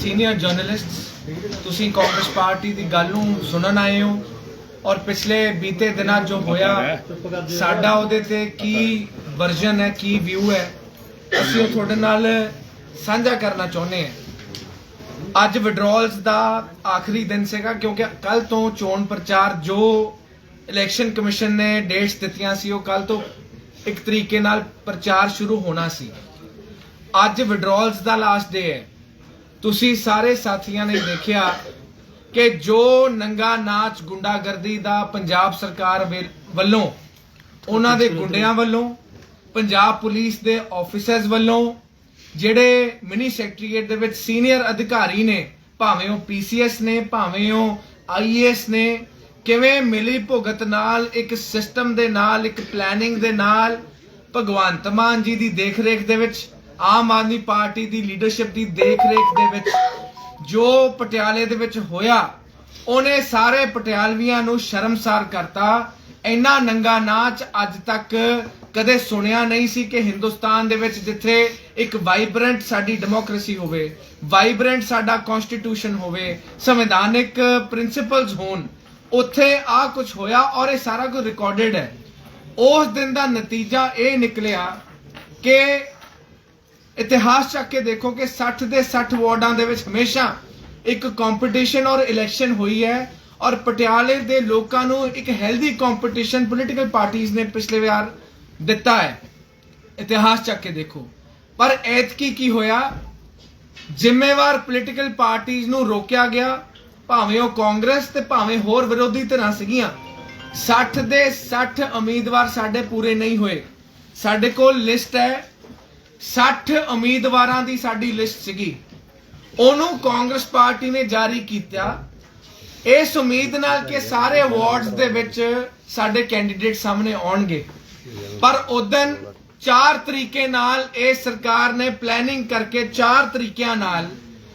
Senior ਜਰਨਲਿਸਟਸ ਤੁਸੀਂ Congress party ਦੀ ਗੱਲ ਨੂੰ ਸੁਣਨ ਆਏ ਹੋ ਔਰ ਪਿਛਲੇ ਬੀਤੇ ਦਿਨਾਂ ਜੋ ਹੋਇਆ, ਸਾਡਾ ਉਹਦੇ ਤੇ ਕੀ ਵਰਜ਼ਨ ਹੈ, ਕੀ ਵਿਊ ਹੈ, ਅਸੀਂ ਉਹ ਤੁਹਾਡੇ ਨਾਲ ਸਾਂਝਾ ਕਰਨਾ ਚਾਹੁੰਦੇ ਹਾਂ। ਅੱਜ ਵਿਡਰੋਲਸ ਦਾ ਆਖਰੀ ਦਿਨ ਸੀਗਾ, ਕਿਉਂਕਿ ਕੱਲ ਤੋਂ ਚੋਣ ਪ੍ਰਚਾਰ ਜੋ ਇਲੈਕਸ਼ਨ ਕਮਿਸ਼ਨ ਨੇ ਡੇਟਸ ਦਿੱਤੀਆਂ ਸੀ, ਉਹ ਕੱਲ ਤੋਂ ਇੱਕ ਤਰੀਕੇ ਨਾਲ ਪ੍ਰਚਾਰ ਸ਼ੁਰੂ ਹੋਣਾ ਸੀ। ਅੱਜ ਵਿਡਰੋਲਸ ਦਾ ਲਾਸਟ ਡੇ ਹੈ। ਤੁਸੀਂ ਸਾਰੇ ਸਾਥੀਆਂ ਨੇ ਦੇਖਿਆ ਕਿ ਜੋ ਨੰਗਾ ਨਾਚ ਗੁੰਡਾਗਰਦੀ ਦਾ ਪੰਜਾਬ ਸਰਕਾਰ ਵੱਲੋਂ ਉਹਨਾਂ ਦੇ ਗੁੰਡਿਆਂ ਵੱਲੋਂ ਪੰਜਾਬ ਪੁਲਿਸ ਦੇ ਆਫੀਸਰਸ ਵੱਲੋਂ ਜਿਹੜੇ ਮਿਨੀ ਸੈਕਟਰੀਏਟ ਦੇ ਵਿੱਚ ਸੀਨੀਅਰ ਅਧਿਕਾਰੀ ਨੇ ਭਾਵੇਂ ਉਹ ਪੀਸੀਐਸ ਨੇ ਭਾਵੇਂ ਉਹ ਆਈਏਐਸ ਨੇ ਕਿਵੇਂ ਮਿਲੀ ਭੁਗਤ ਨਾਲ ਇੱਕ ਸਿਸਟਮ ਦੇ ਨਾਲ ਇੱਕ ਪਲੈਨਿੰਗ ਦੇ ਨਾਲ ਭਗਵੰਤ ਮਾਨ ਜੀ ਦੀ ਦੇਖਰੇਖ ਦੇ ਵਿੱਚ ਆਮ ਆਦਮੀ ਪਾਰਟੀ ਦੀ ਲੀਡਰਸ਼ਿਪ ਦੀ ਦੇਖ ਰੇਖ ਦੇ ਵਿੱਚ ਜੋ ਪਟਿਆਲੇ ਦੇ ਵਿੱਚ ਹੋਇਆ, ਉਹਨੇ ਸਾਰੇ ਪਟਿਆਲਵੀਆਂ ਨੂੰ ਸ਼ਰਮਸਾਰ ਕਰਤਾ। ਇੰਨਾ ਨੰਗਾ ਨਾਚ ਅੱਜ ਤੱਕ ਕਦੇ ਸੁਣਿਆ ਨਹੀਂ ਸੀ ਕਿ ਹਿੰਦੁਸਤਾਨ ਦੇ ਵਿੱਚ ਜਿੱਥੇ ਇੱਕ ਵਾਈਬ੍ਰੈਂਟ ਸਾਡੀ ਡੈਮੋਕ੍ਰੇਸੀ ਹੋਵੇ ਵਾਈਬ੍ਰੈਂਟ ਸਾਡਾ ਕਨਸਟੀਟਿਊਸ਼ਨ ਹੋਵੇ, ਸੰਵਿਧਾਨਿਕ ਪ੍ਰਿੰਸੀਪਲਸ ਹੋਣ, ਉੱਥੇ ਆ ਕੁਝ ਹੋਇਆ ਔਰ ਇਹ ਸਾਰਾ ਕੁਝ ਰਿਕਾਰਡਡ ਹੈ। ਉਸ ਦਿਨ ਦਾ ਨਤੀਜਾ ਇਹ ਨਿਕਲਿਆ ਕਿ ਇਤਿਹਾਸ ਚੱਕ ਕੇ ਦੇਖੋ ਕਿ 60 ਦੇ 60 ਵਾਰਡਾਂ ਦੇ ਵਿੱਚ ਹਮੇਸ਼ਾ ਇੱਕ ਕੰਪੀਟੀਸ਼ਨ ਔਰ ਇਲੈਕਸ਼ਨ ਹੋਈ ਹੈ ਔਰ ਪਟਿਆਲੇ ਦੇ ਲੋਕਾਂ ਨੂੰ ਇੱਕ ਹੈਲਦੀ ਕੰਪੀਟੀਸ਼ਨ ਪੋਲੀਟੀਕਲ ਪਾਰਟੀਆਂ ਨੇ ਪਿਛਲੇ ਵਾਰ ਦਿੱਤਾ ਹੈ। ਇਤਿਹਾਸ ਚੱਕ ਕੇ ਦੇਖੋ। ਪਰ ਐਤਕੀ ਕੀ ਹੋਇਆ? ਜ਼ਿੰਮੇਵਾਰ ਪੋਲੀਟੀਕਲ ਪਾਰਟੀਆਂ ਨੂੰ ਰੋਕਿਆ ਗਿਆ। ਭਾਵੇਂ ਉਹ ਕਾਂਗਰਸ ਤੇ ਭਾਵੇਂ ਹੋਰ ਵਿਰੋਧੀ ਧਿਰਾਂ ਸੀਗੀਆਂ। 60 ਦੇ 60 ਉਮੀਦਵਾਰ ਸਾਡੇ ਪੂਰੇ ਨਹੀਂ ਹੋਏ। ਸਾਡੇ ਕੋਲ ਲਿਸਟ ਹੈ 60 ਉਮੀਦਵਾਰਾਂ ਦੀ ਸਾਡੀ ਲਿਸਟ ਸੀਗੀ। ਉਹਨੂੰ ਕਾਂਗਰਸ ਪਾਰਟੀ ਨੇ ਜਾਰੀ ਕੀਤਾ। ਇਸ ਉਮੀਦ ਨਾਲ ਕਿ ਸਾਰੇ ਅਵਾਰਡਸ ਦੇ ਵਿੱਚ ਸਾਡੇ ਕੈਂਡੀਡੇਟ ਸਾਹਮਣੇ ਆਉਣਗੇ। ਪਰ ਉਦੋਂ ਚਾਰ ਤਰੀਕੇ ਨਾਲ ਇਹ ਸਰਕਾਰ ਨੇ ਪਲੈਨਿੰਗ ਕਰਕੇ ਚਾਰ ਤਰੀਕਿਆਂ ਨਾਲ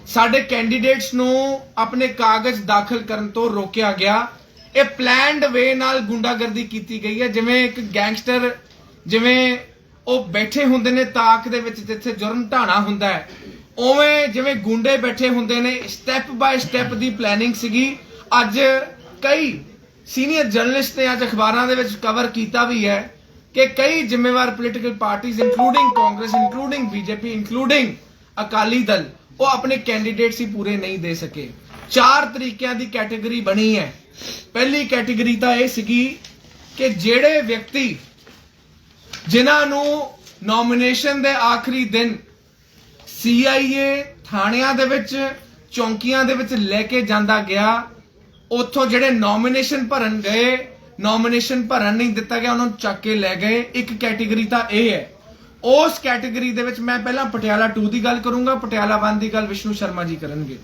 ਸਾਡੇ ਕੈਂਡੀਡੇਟਸ ਨੂੰ ਆਪਣੇ ਕਾਗਜ਼ ਦਾਖਲ ਕਰਨ ਤੋਂ ਰੋਕਿਆ ਗਿਆ। ਇਹ ਪਲੈਨਡ ਵੇ ਨਾਲ ਗੁੰਡਾਗਰਦੀ ਕੀਤੀ ਗਈ ਹੈ। ਜਿਵੇਂ ਇੱਕ ਗੈਂਗਸਟਰ ਜਿਵੇਂ ਉਹ ਬੈਠੇ ਹੁੰਦੇ ਨੇ ਤਾਕ ਦੇ ਵਿੱਚ ਜਿੱਥੇ ਜੁਰਮ ਢਾਣਾ ਹੁੰਦਾ ਹੈ। ਉਵੇਂ ਜਿਵੇਂ ਗੁੰਡੇ ਬੈਠੇ ਹੁੰਦੇ ਨੇ ਸਟੈਪ ਬਾਏ ਸਟੈਪ ਦੀ ਪਲੈਨਿੰਗ ਸੀਗੀ। ਅੱਜ ਕਈ ਸੀਨੀਅਰ ਜਰਨਲਿਸਟ ਨੇ ਅੱਜ ਅਖਬਾਰਾਂ ਦੇ ਵਿੱਚ ਕਵਰ ਕੀਤਾ ਵੀ ਹੈ ਕਿ ਕਈ ਜ਼ਿੰਮੇਵਾਰ ਪੋਲੀਟੀਕਲ ਪਾਰਟੀਆਂ including Congress including BJP including Akali Dal, ਉਹ ਆਪਣੇ ਕੈਂਡੀਡੇਟਸ ਹੀ ਪੂਰੇ ਨਹੀਂ ਦੇ ਸਕੇ। ਚਾਰ ਤਰੀਕਿਆਂ ਦੀ ਕੈਟਾਗਰੀ ਬਣੀ ਹੈ। ਪਹਿਲੀ ਕੈਟਾਗਰੀ ਤਾਂ ਇਹ ਸੀਗੀ ਕਿ ਜਿਹੜੇ ਵਿਅਕਤੀ ਜਿਨ੍ਹਾਂ ਨੂੰ ਨੋਮੀਨੇਸ਼ਨ ਦੇ ਆਖਰੀ ਦਿਨ ਸੀਆਈਏ ਥਾਣਿਆਂ ਦੇ ਵਿੱਚ, ਚੌਂਕੀਆਂ ਦੇ ਵਿੱਚ ਲੈ ਕੇ ਜਾਂਦਾ ਗਿਆ। ਉੱਥੋਂ ਜਿਹੜੇ ਨੋਮੀਨੇਸ਼ਨ ਭਰਨ ਗਏ ਨੋਮੀਨੇਸ਼ਨ ਭਰਨ ਨਹੀਂ ਦਿੱਤਾ ਗਿਆ, ਉਹਨਾਂ ਨੂੰ ਚੱਕ ਕੇ ਲੈ ਗਏ। ਇੱਕ ਕੈਟਾਗਰੀ ਤਾਂ ਇਹ ਹੈ। ਉਸ ਕੈਟਾਗਰੀ ਦੇ ਵਿੱਚ ਮੈਂ ਪਹਿਲਾਂ ਪਟਿਆਲਾ 2 ਦੀ ਗੱਲ ਕਰੂੰਗਾ, ਪਟਿਆਲਾ 1 ਦੀ ਗੱਲ ਵਿਸ਼ਨੂੰ ਸ਼ਰਮਾ ਜੀ ਕਰਨਗੇ।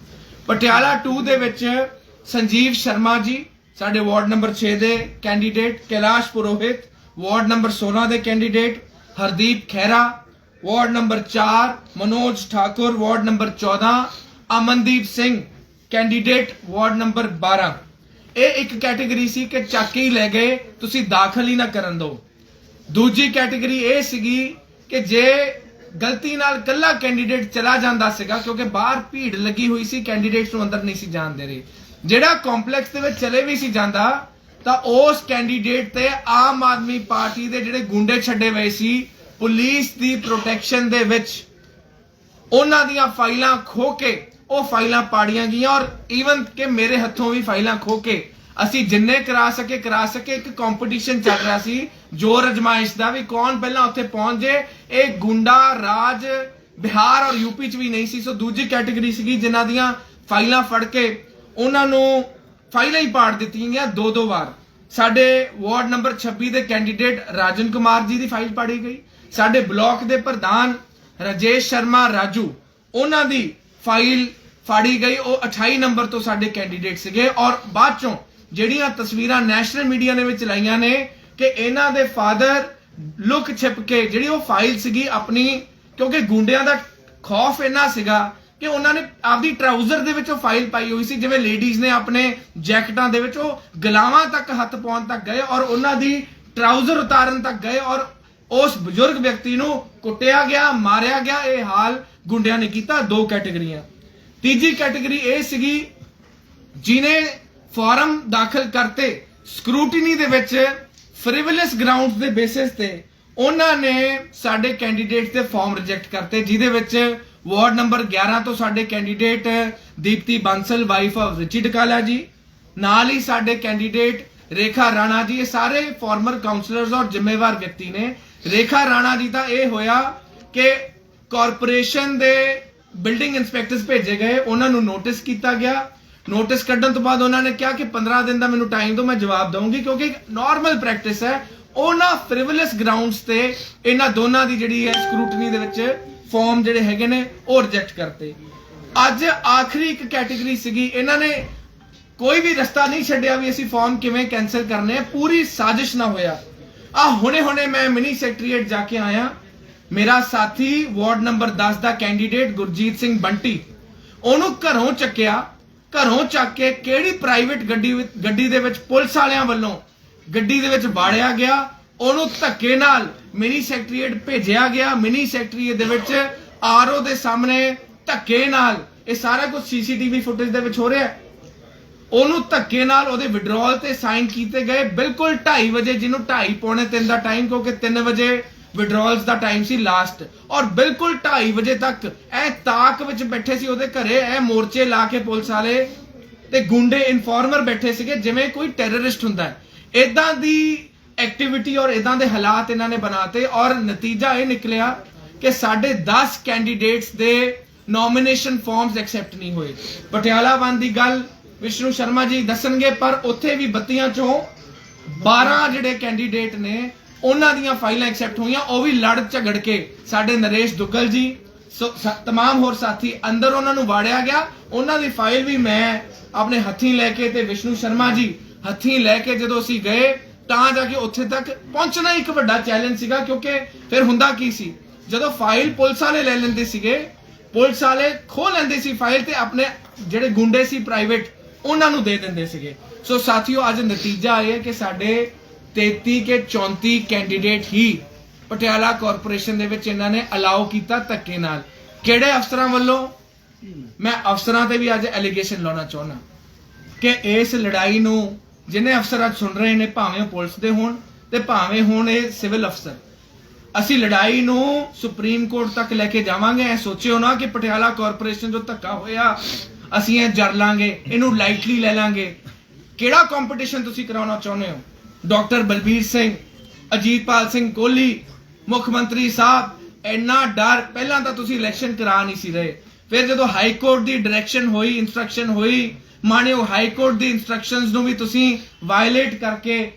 ਪਟਿਆਲਾ 2 ਦੇ ਵਿੱਚ ਸੰਜੀਵ ਸ਼ਰਮਾ ਜੀ, ਸਾਡੇ ਵਾਰਡ ਨੰਬਰ 6 ਦੇ candidate Kailash Purohit ward number 16 ਦੇ candidate Hardeep Khaira ward number 4 Manoj Thakur ward number 14 Amandeep Singh candidate ward number 12 ਇਹ ਇੱਕ ਕੈਟਾਗਰੀ ਸੀ ਕਿ ਚੱਕ ਹੀ ਲੈ ਗਏ ਤੁਸੀਂ ਦਾਖਲ ਹੀ ਨਾ ਕਰਨ ਦਿਓ ਦੂਜੀ ਕੈਟਾਗਰੀ ਇਹ ਸੀਗੀ ਕਿ ਜੇ ਗਲਤੀ ਨਾਲ ਕੱਲਾ ਕੈਂਡੀਡੇਟ ਚਲਾ ਜਾਂਦਾ ਸੀਗਾ ਕਿਉਂਕਿ ਬਾਹਰ ਭੀੜ ਲੱਗੀ ਹੋਈ ਸੀ ਕੈਂਡੀਡੇਟਸ ਨੂੰ ਅੰਦਰ ਨਹੀਂ ਸੀ ਜਾਣ ਦੇ ਰਹੇ ਜਿਹੜਾ ਕੰਪਲੈਕਸ ਦੇ ਵਿੱਚ ਚਲੇ ਵੀ ਸੀ ਜਾਂਦਾ ਤਾਂ ਉਸ ਕੈਂਡੀਡੇਟ ਤੇ ਆਮ ਆਦਮੀ ਪਾਰਟੀ ਦੇ ਜਿਹੜੇ ਗੁੰਡੇ ਛੱਡੇ ਹੋਏ ਸੀ, ਪੁਲਿਸ ਦੀ ਪ੍ਰੋਟੈਕਸ਼ਨ ਦੇ ਵਿੱਚ, ਉਹਨਾਂ ਦੀਆਂ ਫਾਈਲਾਂ ਖੋ ਕੇ, ਉਹ ਫਾਈਲਾਂ ਪਾੜੀਆਂ ਗਈਆਂ ਔਰ ਈਵਨ ਕਿ ਮੇਰੇ ਹੱਥੋਂ ਵੀ ਫਾਈਲਾਂ ਖੋ ਕੇ, ਅਸੀਂ ਜਿੰਨੇ ਕਰਾ ਸਕੇ ਕਰਾ ਸਕੇ, ਇੱਕ ਕੰਪੀਟੀਸ਼ਨ ਚੱਲ ਰਿਹਾ ਸੀ ਜੋਰ ਅਜਮਾਇਸ਼ ਦਾ ਵੀ ਕੌਣ ਪਹਿਲਾਂ ਉੱਥੇ ਪਹੁੰਚ ਜੇ, ਇਹ ਗੁੰਡਾ ਰਾਜ ਬਿਹਾਰ ਔਰ ਯੂਪੀ ਚ ਵੀ ਨਹੀਂ ਸੀ, ਸੋ ਦੂਜੀ ਕੈਟਾਗਰੀ ਸੀਗੀ ਜਿਨ੍ਹਾਂ ਦੀਆਂ ਫਾਈਲਾਂ ਫੜ ਕੇ, ਉਹਨਾਂ ਨੂੰ ਫਾਈਲਾਂ ਹੀ ਪਾੜ ਦਿੱਤੀਆਂ ਗਈਆਂ ਦੋ ਦੋ ਵਾਰ। ਸਾਡੇ ਵਾਰਡ ਨੰਬਰ 26 ਦੇ ਕੈਂਡੀਡੇਟ ਰਾਜਨ ਕੁਮਾਰ ਜੀ ਦੀ ਫਾਈਲ ਪਾੜੀ ਗਈ। ਸਾਡੇ ਬਲਾਕ ਦੇ ਪ੍ਰਧਾਨ ਰਾਜੇਸ਼ ਸ਼ਰਮਾ ਰਾਜੂ, ਉਹਨਾਂ ਦੀ ਫਾਈਲ ਫਾੜੀ ਗਈ। ਉਹ 28 ਨੰਬਰ ਤੋਂ ਸਾਡੇ ਕੈਂਡੀਡੇਟ ਸੀਗੇ ਔਰ ਬਾਅਦ ਚੋਂ ਜਿਹੜੀਆਂ ਤਸਵੀਰਾਂ ਨੈਸ਼ਨਲ ਮੀਡੀਆ ਦੇ ਵਿੱਚ ਲਾਈਆਂ ਨੇ ਕਿ ਇਹਨਾਂ ਦੇ ਫਾਦਰ ਲੁਕ ਛਿਪ ਕੇ ਜਿਹੜੀ ਉਹ ਫਾਈਲ ਸੀਗੀ ਆਪਣੀ, ਕਿਉਂਕਿ ਗੁੰਡਿਆਂ ਦਾ ਖੌਫ ਇੰਨਾ ਸੀਗਾ ਕਿ ਉਹਨਾਂ ਨੇ ਆਪਦੀ ਟਰਾਊਜ਼ਰ ਦੇ ਵਿੱਚ ਉਹ ਫਾਈਲ ਪਾਈ ਹੋਈ ਸੀ, ਜਿਵੇਂ ਲੇਡੀਜ਼ ਨੇ ਆਪਣੇ ਜੈਕਟਾਂ ਦੇ ਵਿੱਚ ਉਹ ਗਲਾਵਾਂ ਤੱਕ ਹੱਥ ਪਾਉਣ ਤੱਕ ਗਏ ਔਰ ਉਹਨਾਂ ਦੀ ਟਰਾਊਜ਼ਰ ਉਤਾਰਨ ਤੱਕ ਗਏ ਔਰ ਉਸ ਬਜ਼ੁਰਗ ਵਿਅਕਤੀ ਨੂੰ ਕੁੱਟਿਆ ਗਿਆ, ਮਾਰਿਆ ਗਿਆ। ਇਹ ਹਾਲ ਗੁੰਡਿਆਂ ਨੇ ਕੀਤਾ ਦੋ ਕੈਟੇਗਰੀਆਂ ਤੀਜੀ ਕੈਟੇਗਰੀ ਇਹ ਸੀਗੀ ਜਿਨੇ ਫਾਰਮ ਦਾਖਲ ਕਰਤੇ ਸਕਰੂਟੀਨੀ ਦੇ ਵਿੱਚ ਫ੍ਰਿਵਲਸ ਗਰਾਊਂਡਸ ਦੇ ਬੇਸਿਸ ਤੇ, ਉਹਨਾਂ ਨੇ ਸਾਡੇ ਕੈਂਡੀਡੇਟ ਦੇ ਫਾਰਮ ਰਿਜੈਕਟ ਕਰਤੇ, ਜਿਹਦੇ ਵਿੱਚ ਵਾਰਡ ਨੰਬਰ 11 ਤੋਂ ਸਾਡੇ candidate Deepti Bansal wife of Richie Dakala ji. ਨਾਲ ਹੀ ਸਾਡੇ ਕੈਂਡੀਡੇਟ ਰੇਖਾ ਰਾਣਾ ਜੀ, ਇਹ ਸਾਰੇ ਫਾਰਮਰ ਕਾਉਂਸਲਰਸ ਔਰ ਜ਼ਿੰਮੇਵਾਰ ਵਿਅਕਤੀ ਨੇ। ਰੇਖਾ ਰਾਣਾ ਜੀ ਤਾਂ ਇਹ ਹੋਇਆ ਕਿ ਕਾਰਪੋਰੇਸ਼ਨ ਦੇ ਬਿਲਡਿੰਗ ਇਨਸਪੈਕਟਰਸ ਭੇਜੇ ਗਏ। ਉਹਨਾਂ ਨੂੰ ਨੋਟਿਸ ਕੀਤਾ ਗਿਆ। ਨੋਟਿਸ ਕੱਢਣ ਤੋਂ ਬਾਅਦ ਉਹਨਾਂ ਨੇ ਕਿਹਾ ਕਿ 15 ਦਿਨ ਦਾ ਮੈਨੂੰ ਟਾਈਮ ਦਿਓ, ਮੈਂ ਜਵਾਬ ਦਵਾਂਗੀ ਕਿਉਂਕਿ ਨਾਰਮਲ ਪ੍ਰੈਕਟਿਸ ਹੈ। ਉਹਨਾਂ ਫ੍ਰਿਵਲਸ ਗਰਾਊਂਡਸ ਤੇ ਇਹਨਾਂ ਦੋਨਾਂ ਦੀ ਜਿਹੜੀ ਹੈ ਸਕਰੂਟਨੀ ਦੇ ਵਿੱਚ ਫਾਰਮ ਜਿਹੜੇ ਹੈਗੇ ਨੇ, ਉਹ ਰਿਜੈਕਟ ਕਰਤੇ। ਅੱਜ ਆਖਰੀ ਇੱਕ ਕੈਟਾਗਰੀ ਸੀਗੀ, ਇਹਨਾਂ ਨੇ ਕੋਈ ਵੀ ਰਸਤਾ ਨਹੀਂ ਛੱਡਿਆ ਵੀ ਅਸੀਂ ਫਾਰਮ ਕਿਵੇਂ ਕੈਨਸਲ ਕਰਨੇ ਪੂਰੀ ਸਾਜ਼ਿਸ਼ ਨਾ ਹੋਇਆ। ਆ ਹੁਣੇ ਹੁਣੇ ਮੈਂ ਮਿਨੀ ਸੈਕਟਰੀਏਟ ਜਾ ਕੇ ਆਇਆ, ਮੇਰਾ ਸਾਥੀ ਵਾਰਡ ਨੰਬਰ 10 ਦਾ ਕੈਂਡੀਡੇਟ ਗੁਰਜੀਤ ਸਿੰਘ ਬੰਟੀ, ਉਹਨੂੰ ਘਰੋਂ ਚੱਕਿਆ, ਘਰੋਂ ਚੱਕ ਕੇ ਕਿਹੜੀ ਪ੍ਰਾਈਵੇਟ ਗੱਡੀ ਗੱਡੀ ਦੇ ਵਿੱਚ ਪੁਲਿਸ ਵਾਲਿਆਂ ਵੱਲੋਂ ਗੱਡੀ ਦੇ ਵਿੱਚ ਬਾੜਿਆ ਗਿਆ, ਉਹਨੂੰ ਧੱਕੇ ਨਾਲ ਮਿਨੀ ਸੈਕਟਰੀਏਟ ਭੇਜਿਆ ਗਿਆ। ਮਿਨੀ ਸੈਕਟਰੀਏਟ ਦੇ ਵਿੱਚ ਆਰਓ ਦੇ ਸਾਹਮਣੇ ਧੱਕੇ ਨਾਲ ਇਹ ਸਾਰਾ ਕੁਝ ਸੀਸੀਟੀਵੀ ਫੁਟੇਜ ਦੇ ਵਿੱਚ ਹੋ ਰਿਹਾ ਹੈ। ਉਹਨੂੰ ਧੱਕੇ ਨਾਲ ਉਹਦੇ ਵਿਡਰਾਅਲ ਤੇ ਸਾਈਨ ਕੀਤੇ ਗਏ। ਬਿਲਕੁਲ 2:30 ਵਜੇ ਜਿਹਨੂੰ 2:30 ਪੌਣੇ 3 ਦਾ ਟਾਈਮ ਕਿਉਂਕਿ 3 ਵਜੇ ਵਿਡਰਾਅਲਸ ਦਾ ਟਾਈਮ ਸੀ ਲਾਸਟ ਔਰ ਬਿਲਕੁਲ 2:30 ਵਜੇ ਤੱਕ ਇਹ ਤਾਕ ਵਿੱਚ ਬੈਠੇ ਸੀ ਉਹਦੇ ਘਰੇ। ਇਹ ਮੋਰਚੇ ਲਾ ਕੇ ਪੁਲਿਸ ਵਾਲੇ ਤੇ ਗੁੰਡੇ ਇਨਫਾਰਮਰ ਬੈਠੇ ਸੀਗੇ। ਜਿਵੇਂ ਕੋਈ ਟੈਰਰਿਸਟ ਹੁੰਦਾ ਹੈ। ਇਦਾਂ ਦੀ ਐਕਟੀਵਿਟੀ ਔਰ ਇਦਾਂ ਦੇ ਹਾਲਾਤ ਇਹਨਾਂ ਨੇ ਬਣਾਤੇ ਔਰ ਨਤੀਜਾ ਇਹ ਨਿਕਲਿਆ ਕਿ ਸਾਡੇ 10 ਕੈਂਡੀਡੇਟਸ ਦੇ ਨੋਮੀਨੇਸ਼ਨ ਫਾਰਮਸ ਐਕਸੈਪਟ ਨਹੀਂ ਹੋਏ। ਪਟਿਆਲਾ ਵਨ ਦੀ ਗੱਲ, ਵਿਸ਼ਨੂੰ ਸ਼ਰਮਾ ਜੀ ਦੱਸਣਗੇ, ਪਰ ਉੱਥੇ ਵੀ ਬੱਤੀਆਂ ਚੋਂ 12 ਜਿਹੜੇ ਕੈਂਡੀਡੇਟ ਨੇ, ਉਹਨਾਂ ਦੀਆਂ ਫਾਈਲਾਂ ਐਕਸੈਪਟ ਹੋਈਆਂ, ਉਹ ਵੀ ਲੜ ਝਗੜ ਕੇ ਸਾਡੇ ਨਰੇਸ਼ ਦੁੱਗਲ ਜੀ ਸੋ, ਤਮਾਮ ਹੋਰ ਸਾਥੀ ਅੰਦਰ ਉਹਨਾਂ ਨੂੰ ਵਾੜਿਆ ਗਿਆ। ਉਹਨਾਂ ਦੀ ਫਾਈਲ ਵੀ ਮੈਂ ਆਪਣੇ ਹੱਥੀਂ ਲੈ ਕੇ ਤੇ ਵਿਸ਼ਨੂੰ ਸ਼ਰਮਾ ਜੀ ਹੱਥੀਂ ਲੈ ਕੇ ਜਦੋਂ ਅਸੀਂ ਗਏ ਤਾਂ ਜਾ ਕੇ ਉੱਥੇ ਤੱਕ ਪਹੁੰਚਣਾ ਇੱਕ ਵੱਡਾ ਚੈਲੰਜ ਸੀਗਾ, ਕਿਉਂਕਿ ਫਿਰ ਹੁੰਦਾ ਕੀ ਸੀ? ਜਦੋਂ ਫਾਈਲ ਪੁਲਿਸ ਵਾਲੇ ਲੈ ਲੈਂਦੇ ਸੀਗੇ, ਪੁਲਿਸ ਵਾਲੇ ਖੋਹ ਲੈਂਦੇ ਸੀ ਫਾਈਲ ਤੇ ਆਪਣੇ ਜਿਹੜੇ ਗੁੰਡੇ ਸੀ ਪ੍ਰਾਈਵੇਟ ਉਹਨਾਂ ਨੂੰ ਦੇ ਦਿੰਦੇ ਸੀਗੇ। ਸੋ ਸਾਥੀਓ, ਅੱਜ ਨਤੀਜਾ ਇਹ ਹੈ ਕਿ ਸਾਡੇ 33 ਕੇ 34 ਕੈਂਡੀਡੇਟ ਹੀ ਪਟਿਆਲਾ ਕਾਰਪੋਰੇਸ਼ਨ ਦੇ ਵਿੱਚ ਇਹਨਾਂ ਨੇ ਅਲਾਉ ਕੀਤਾ ਧੱਕੇ ਨਾਲ। ਕਿਹੜੇ ਅਫਸਰਾਂ ਵੱਲੋਂ? ਮੈਂ ਅਫਸਰਾਂ ਤੇ ਵੀ ਅੱਜ ਐਲੀਗੇਸ਼ਨ ਲਾਉਣਾ ਚਾਹੁੰਦਾ। ਕਿ ਇਸ ਲੜਾਈ ਨੂੰ ਜਿਨੇ ਅਫਸਰ ਅੱਜ ਸੁਣ ਰਹੇ ਨੇ, ਭਾਵੇਂ ਉਹ ਪੁਲਿਸ ਦੇ ਹੋਣ ਤੇ ਭਾਵੇਂ ਹੋਣ ਇਹ ਸਿਵਲ ਅਫਸਰ। ਅਸੀਂ ਲੜਾਈ ਨੂੰ ਸੁਪਰੀਮ ਕੋਰਟ ਤੱਕ ਲੈ ਕੇ ਜਾਵਾਂਗੇ, ਐ ਸੋਚਿਓ ਨਾ ਕਿ ਪਟਿਆਲਾ ਕਾਰਪੋਰੇਸ਼ਨ ਜੋ ਧੱਕਾ ਹੋਇਆ, ਅਸੀਂ ਇਹ ਜਰ ਲਾਂਗੇ, ਇਹਨੂੰ ਲਾਈਟਲੀ ਲੈ ਲਾਂਗੇ। ਕਿਹੜਾ ਕੰਪੀਟੀਸ਼ਨ ਤੁਸੀਂ ਕਰਾਉਣਾ ਚਾਹੁੰਦੇ ਹੋ? ਡਾਕਟਰ ਬਲਬੀਰ ਸਿੰਘ, ਅਜੀਤਪਾਲ ਸਿੰਘ ਕੋਹਲੀ, ਮੁੱਖ ਮੰਤਰੀ ਸਾਹਿਬ, ਇੰਨਾ ਡਰ, ਪਹਿਲਾਂ ਤਾਂ ਤੁਸੀਂ ਇਲੈਕਸ਼ਨ ਕਰਾ ਨਹੀਂ ਸੀ ਰਹੇ। ਫਿਰ ਜਦੋਂ ਹਾਈ ਕੋਰਟ ਦੀ ਡਾਇਰੈਕਸ਼ਨ ਹੋਈ ਇਨਸਟਰਕਸ਼ਨ ਹੋਈ ਮਾਨਿਓ ਹਾਈ ਕੋਰਟ ਦੀ ਇਨਸਟਰਕਸ਼ਨਸ ਨੂੰ ਵੀ ਤੁਸੀਂ ਵਾਇਲੇਟ ਕਰਕੇ